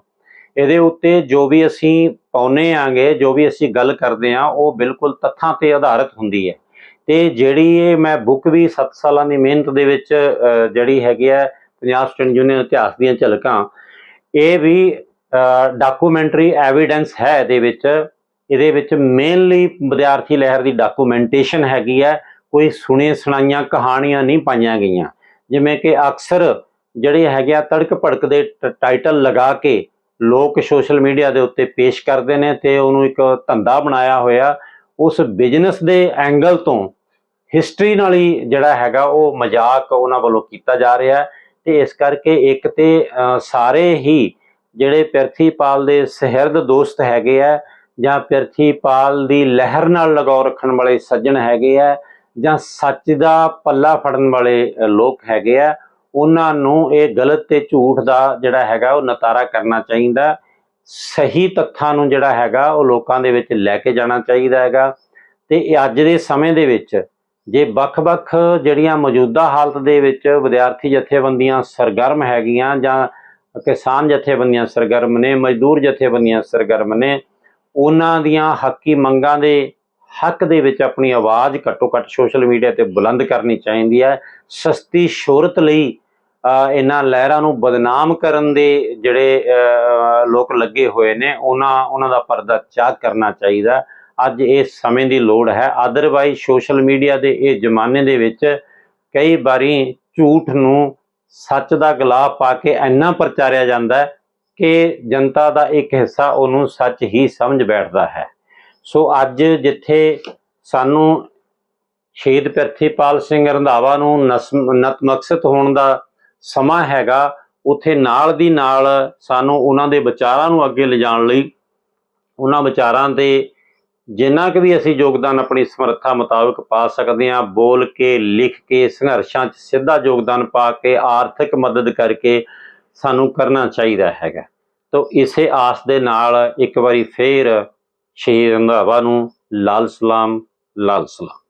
ਇਹਦੇ ਉੱਤੇ ਜੋ ਵੀ ਅਸੀਂ ਪਾਉਨੇ ਆਂਗੇ, ਜੋ ਵੀ ਅਸੀਂ ਗੱਲ ਕਰਦੇ ਆਂ, ਉਹ ਬਿਲਕੁਲ ਤੱਥਾਂ ਤੇ ਆਧਾਰਿਤ ਹੁੰਦੀ ਹੈ। ਤੇ ਜਿਹੜੀ ਇਹ ਮੈਂ ਬੁੱਕ ਵੀ 7 ਸਾਲਾਂ ਦੀ ਮਿਹਨਤ ਦੇ ਵਿੱਚ ਜਿਹੜੀ ਹੈਗੀ ਹੈ ਪੰਜਾਬ ਸਟੂਡੈਂਟ ਯੂਨੀਅਨ ਇਤਿਹਾਸ ਦੀਆਂ ਝਲਕਾਂ, ਇਹ ਵੀ ਡਾਕੂਮੈਂਟਰੀ ਐਵੀਡੈਂਸ ਹੈ ਇਹਦੇ ਵਿੱਚ। ਇਹਦੇ ਵਿੱਚ ਮੇਨਲੀ ਵਿਦਿਆਰਥੀ ਲਹਿਰ ਦੀ ਡਾਕੂਮੈਂਟੇਸ਼ਨ ਹੈਗੀ ਹੈ। ਕੋਈ ਸੁਣੇ ਸੁਣਾਈਆਂ ਕਹਾਣੀਆਂ ਨਹੀਂ ਪਾਈਆਂ ਗਈਆਂ। ਜਿਵੇਂ ਕਿ ਅਕਸਰ ਜਿਹੜੇ ਹੈਗੇ ਆ ਤੜਕ ਭੜਕ ਦੇ ਟ- ਟਾਈਟਲ ਲਗਾ ਕੇ ਲੋਕ ਸੋਸ਼ਲ ਮੀਡੀਆ ਦੇ ਉੱਤੇ ਪੇਸ਼ ਕਰਦੇ ਨੇ ਤੇ ਉਹਨੂੰ ਇੱਕ ਧੰਦਾ ਬਣਾਇਆ ਹੋਇਆ। ਉਸ ਬਿਜ਼ਨਸ ਦੇ ਐਂਗਲ ਤੋਂ ਹਿਸਟਰੀ ਨਾਲ ਹੀ ਜਿਹੜਾ ਹੈਗਾ ਉਹ ਮਜ਼ਾਕ ਉਹਨਾਂ ਵੱਲੋਂ ਕੀਤਾ ਜਾ ਰਿਹਾ ਹੈ ਤੇ ਇਸ ਕਰਕੇ ਇੱਕ ਤੇ ਸਾਰੇ ਹੀ ਜਿਹੜੇ ਪ੍ਰਿਥੀਪਾਲ ਦੇ ਸਹਿਰਦ ਦੋਸਤ ਹੈਗੇ ਆ ਜਾਂ ਪ੍ਰਿਥੀਪਾਲ ਦੀ ਲਹਿਰ ਨਾਲ ਲਗਾਓ ਰੱਖਣ ਵਾਲੇ ਸੱਜਣ ਹੈਗੇ ਆ ਜਾਂ ਸੱਚ ਦਾ ਪੱਲਾ ਫੜਨ ਵਾਲੇ ਲੋਕ ਹੈਗੇ ਆ ਉਹਨਾਂ ਨੂੰ ਇਹ ਗਲਤ ਤੇ ਝੂਠ ਦਾ ਜਿਹੜਾ ਹੈਗਾ ਉਹ ਨਤਾਰਾ ਕਰਨਾ ਚਾਹੀਦਾ। ਸਹੀ ਤੱਥਾਂ ਨੂੰ ਜਿਹੜਾ ਹੈਗਾ ਉਹ ਲੋਕਾਂ ਦੇ ਵਿੱਚ ਲੈ ਕੇ ਜਾਣਾ ਚਾਹੀਦਾ ਹੈਗਾ। ਤੇ ਇਹ ਅੱਜ ਦੇ ਸਮੇਂ ਦੇ ਵਿੱਚ ਜੇ ਵੱਖ-ਵੱਖ ਜਿਹੜੀਆਂ ਮੌਜੂਦਾ ਹਾਲਤ ਦੇ ਵਿੱਚ ਵਿਦਿਆਰਥੀ ਜਥੇਬੰਦੀਆਂ ਸਰਗਰਮ ਹੈਗੀਆਂ ਜਾਂ ਕਿਸਾਨ ਜਥੇਬੰਦੀਆਂ ਸਰਗਰਮ ਨੇ, ਮਜ਼ਦੂਰ ਜਥੇਬੰਦੀਆਂ ਸਰਗਰਮ ਨੇ, ਉਹਨਾਂ ਦੀਆਂ ਹੱਕੀ ਮੰਗਾਂ ਦੇ ਹੱਕ ਦੇ ਵਿੱਚ ਆਪਣੀ ਆਵਾਜ਼ ਘੱਟੋ ਘੱਟ ਸੋਸ਼ਲ ਮੀਡੀਆ ਤੇ ਬੁਲੰਦ ਕਰਨੀ ਚਾਹੀਦੀ ਹੈ। ਸਸਤੀ ਸ਼ੋਹਰਤ ਲਈ ਇਹਨਾਂ ਲਹਿਰਾਂ ਨੂੰ ਬਦਨਾਮ ਕਰਨ ਦੇ ਜਿਹੜੇ ਲੋਕ ਲੱਗੇ ਹੋਏ ਨੇ, ਉਹਨਾਂ ਉਹਨਾਂ ਦਾ ਪਰਦਾ ਚਾਕ ਕਰਨਾ ਚਾਹੀਦਾ। ਅੱਜ ਇਹ ਸਮੇਂ ਦੀ ਲੋੜ ਹੈ। ਅਦਰਵਾਈਜ਼ ਸੋਸ਼ਲ ਮੀਡੀਆ ਦੇ ਇਹ ਜ਼ਮਾਨੇ ਦੇ ਵਿੱਚ ਕਈ ਵਾਰੀ ਝੂਠ ਨੂੰ ਸੱਚ ਦਾ ਗਲਾਫ ਪਾ ਕੇ ਇੰਨਾ ਪ੍ਰਚਾਰਿਆ ਜਾਂਦਾ ਹੈ ਕਿ ਜਨਤਾ ਦਾ ਇੱਕ ਹਿੱਸਾ ਉਹਨੂੰ ਸੱਚ ਹੀ ਸਮਝ ਬੈਠਦਾ ਹੈ। ਸੋ ਅੱਜ ਜਿੱਥੇ ਸਾਨੂੰ ਸ਼ਹੀਦ ਪ੍ਰਥੀਪਾਲ ਸਿੰਘ ਰੰਧਾਵਾ ਨੂੰ ਨਸ- ਨਤਮਕਸਦ ਹੋਣ ਦਾ ਸਮਾਂ ਹੈਗਾ, ਉੱਥੇ ਨਾਲ ਦੀ ਨਾਲ ਸਾਨੂੰ ਉਹਨਾਂ ਦੇ ਵਿਚਾਰਾਂ ਨੂੰ ਅੱਗੇ ਲਿਜਾਣ ਲਈ, ਉਹਨਾਂ ਵਿਚਾਰਾਂ ਦੇ ਜਿੰਨਾ ਕੁ ਵੀ ਅਸੀਂ ਯੋਗਦਾਨ ਆਪਣੀ ਸਮਰੱਥਾ ਮੁਤਾਬਕ ਪਾ ਸਕਦੇ ਹਾਂ, ਬੋਲ ਕੇ, ਲਿਖ ਕੇ, ਸੰਘਰਸ਼ਾਂ 'ਚ ਸਿੱਧਾ ਯੋਗਦਾਨ ਪਾ ਕੇ, ਆਰਥਿਕ ਮਦਦ ਕਰਕੇ ਸਾਨੂੰ ਕਰਨਾ ਚਾਹੀਦਾ ਹੈਗਾ। ਤੋਂ ਇਸੇ ਆਸ ਦੇ ਨਾਲ ਇੱਕ ਵਾਰੀ ਫੇਰ ਸ਼ਹੀਦ ਰੰਧਾਵਾ ਨੂੰ ਲਾਲ ਸਲਾਮ ਲਾਲ ਸਲਾਮ।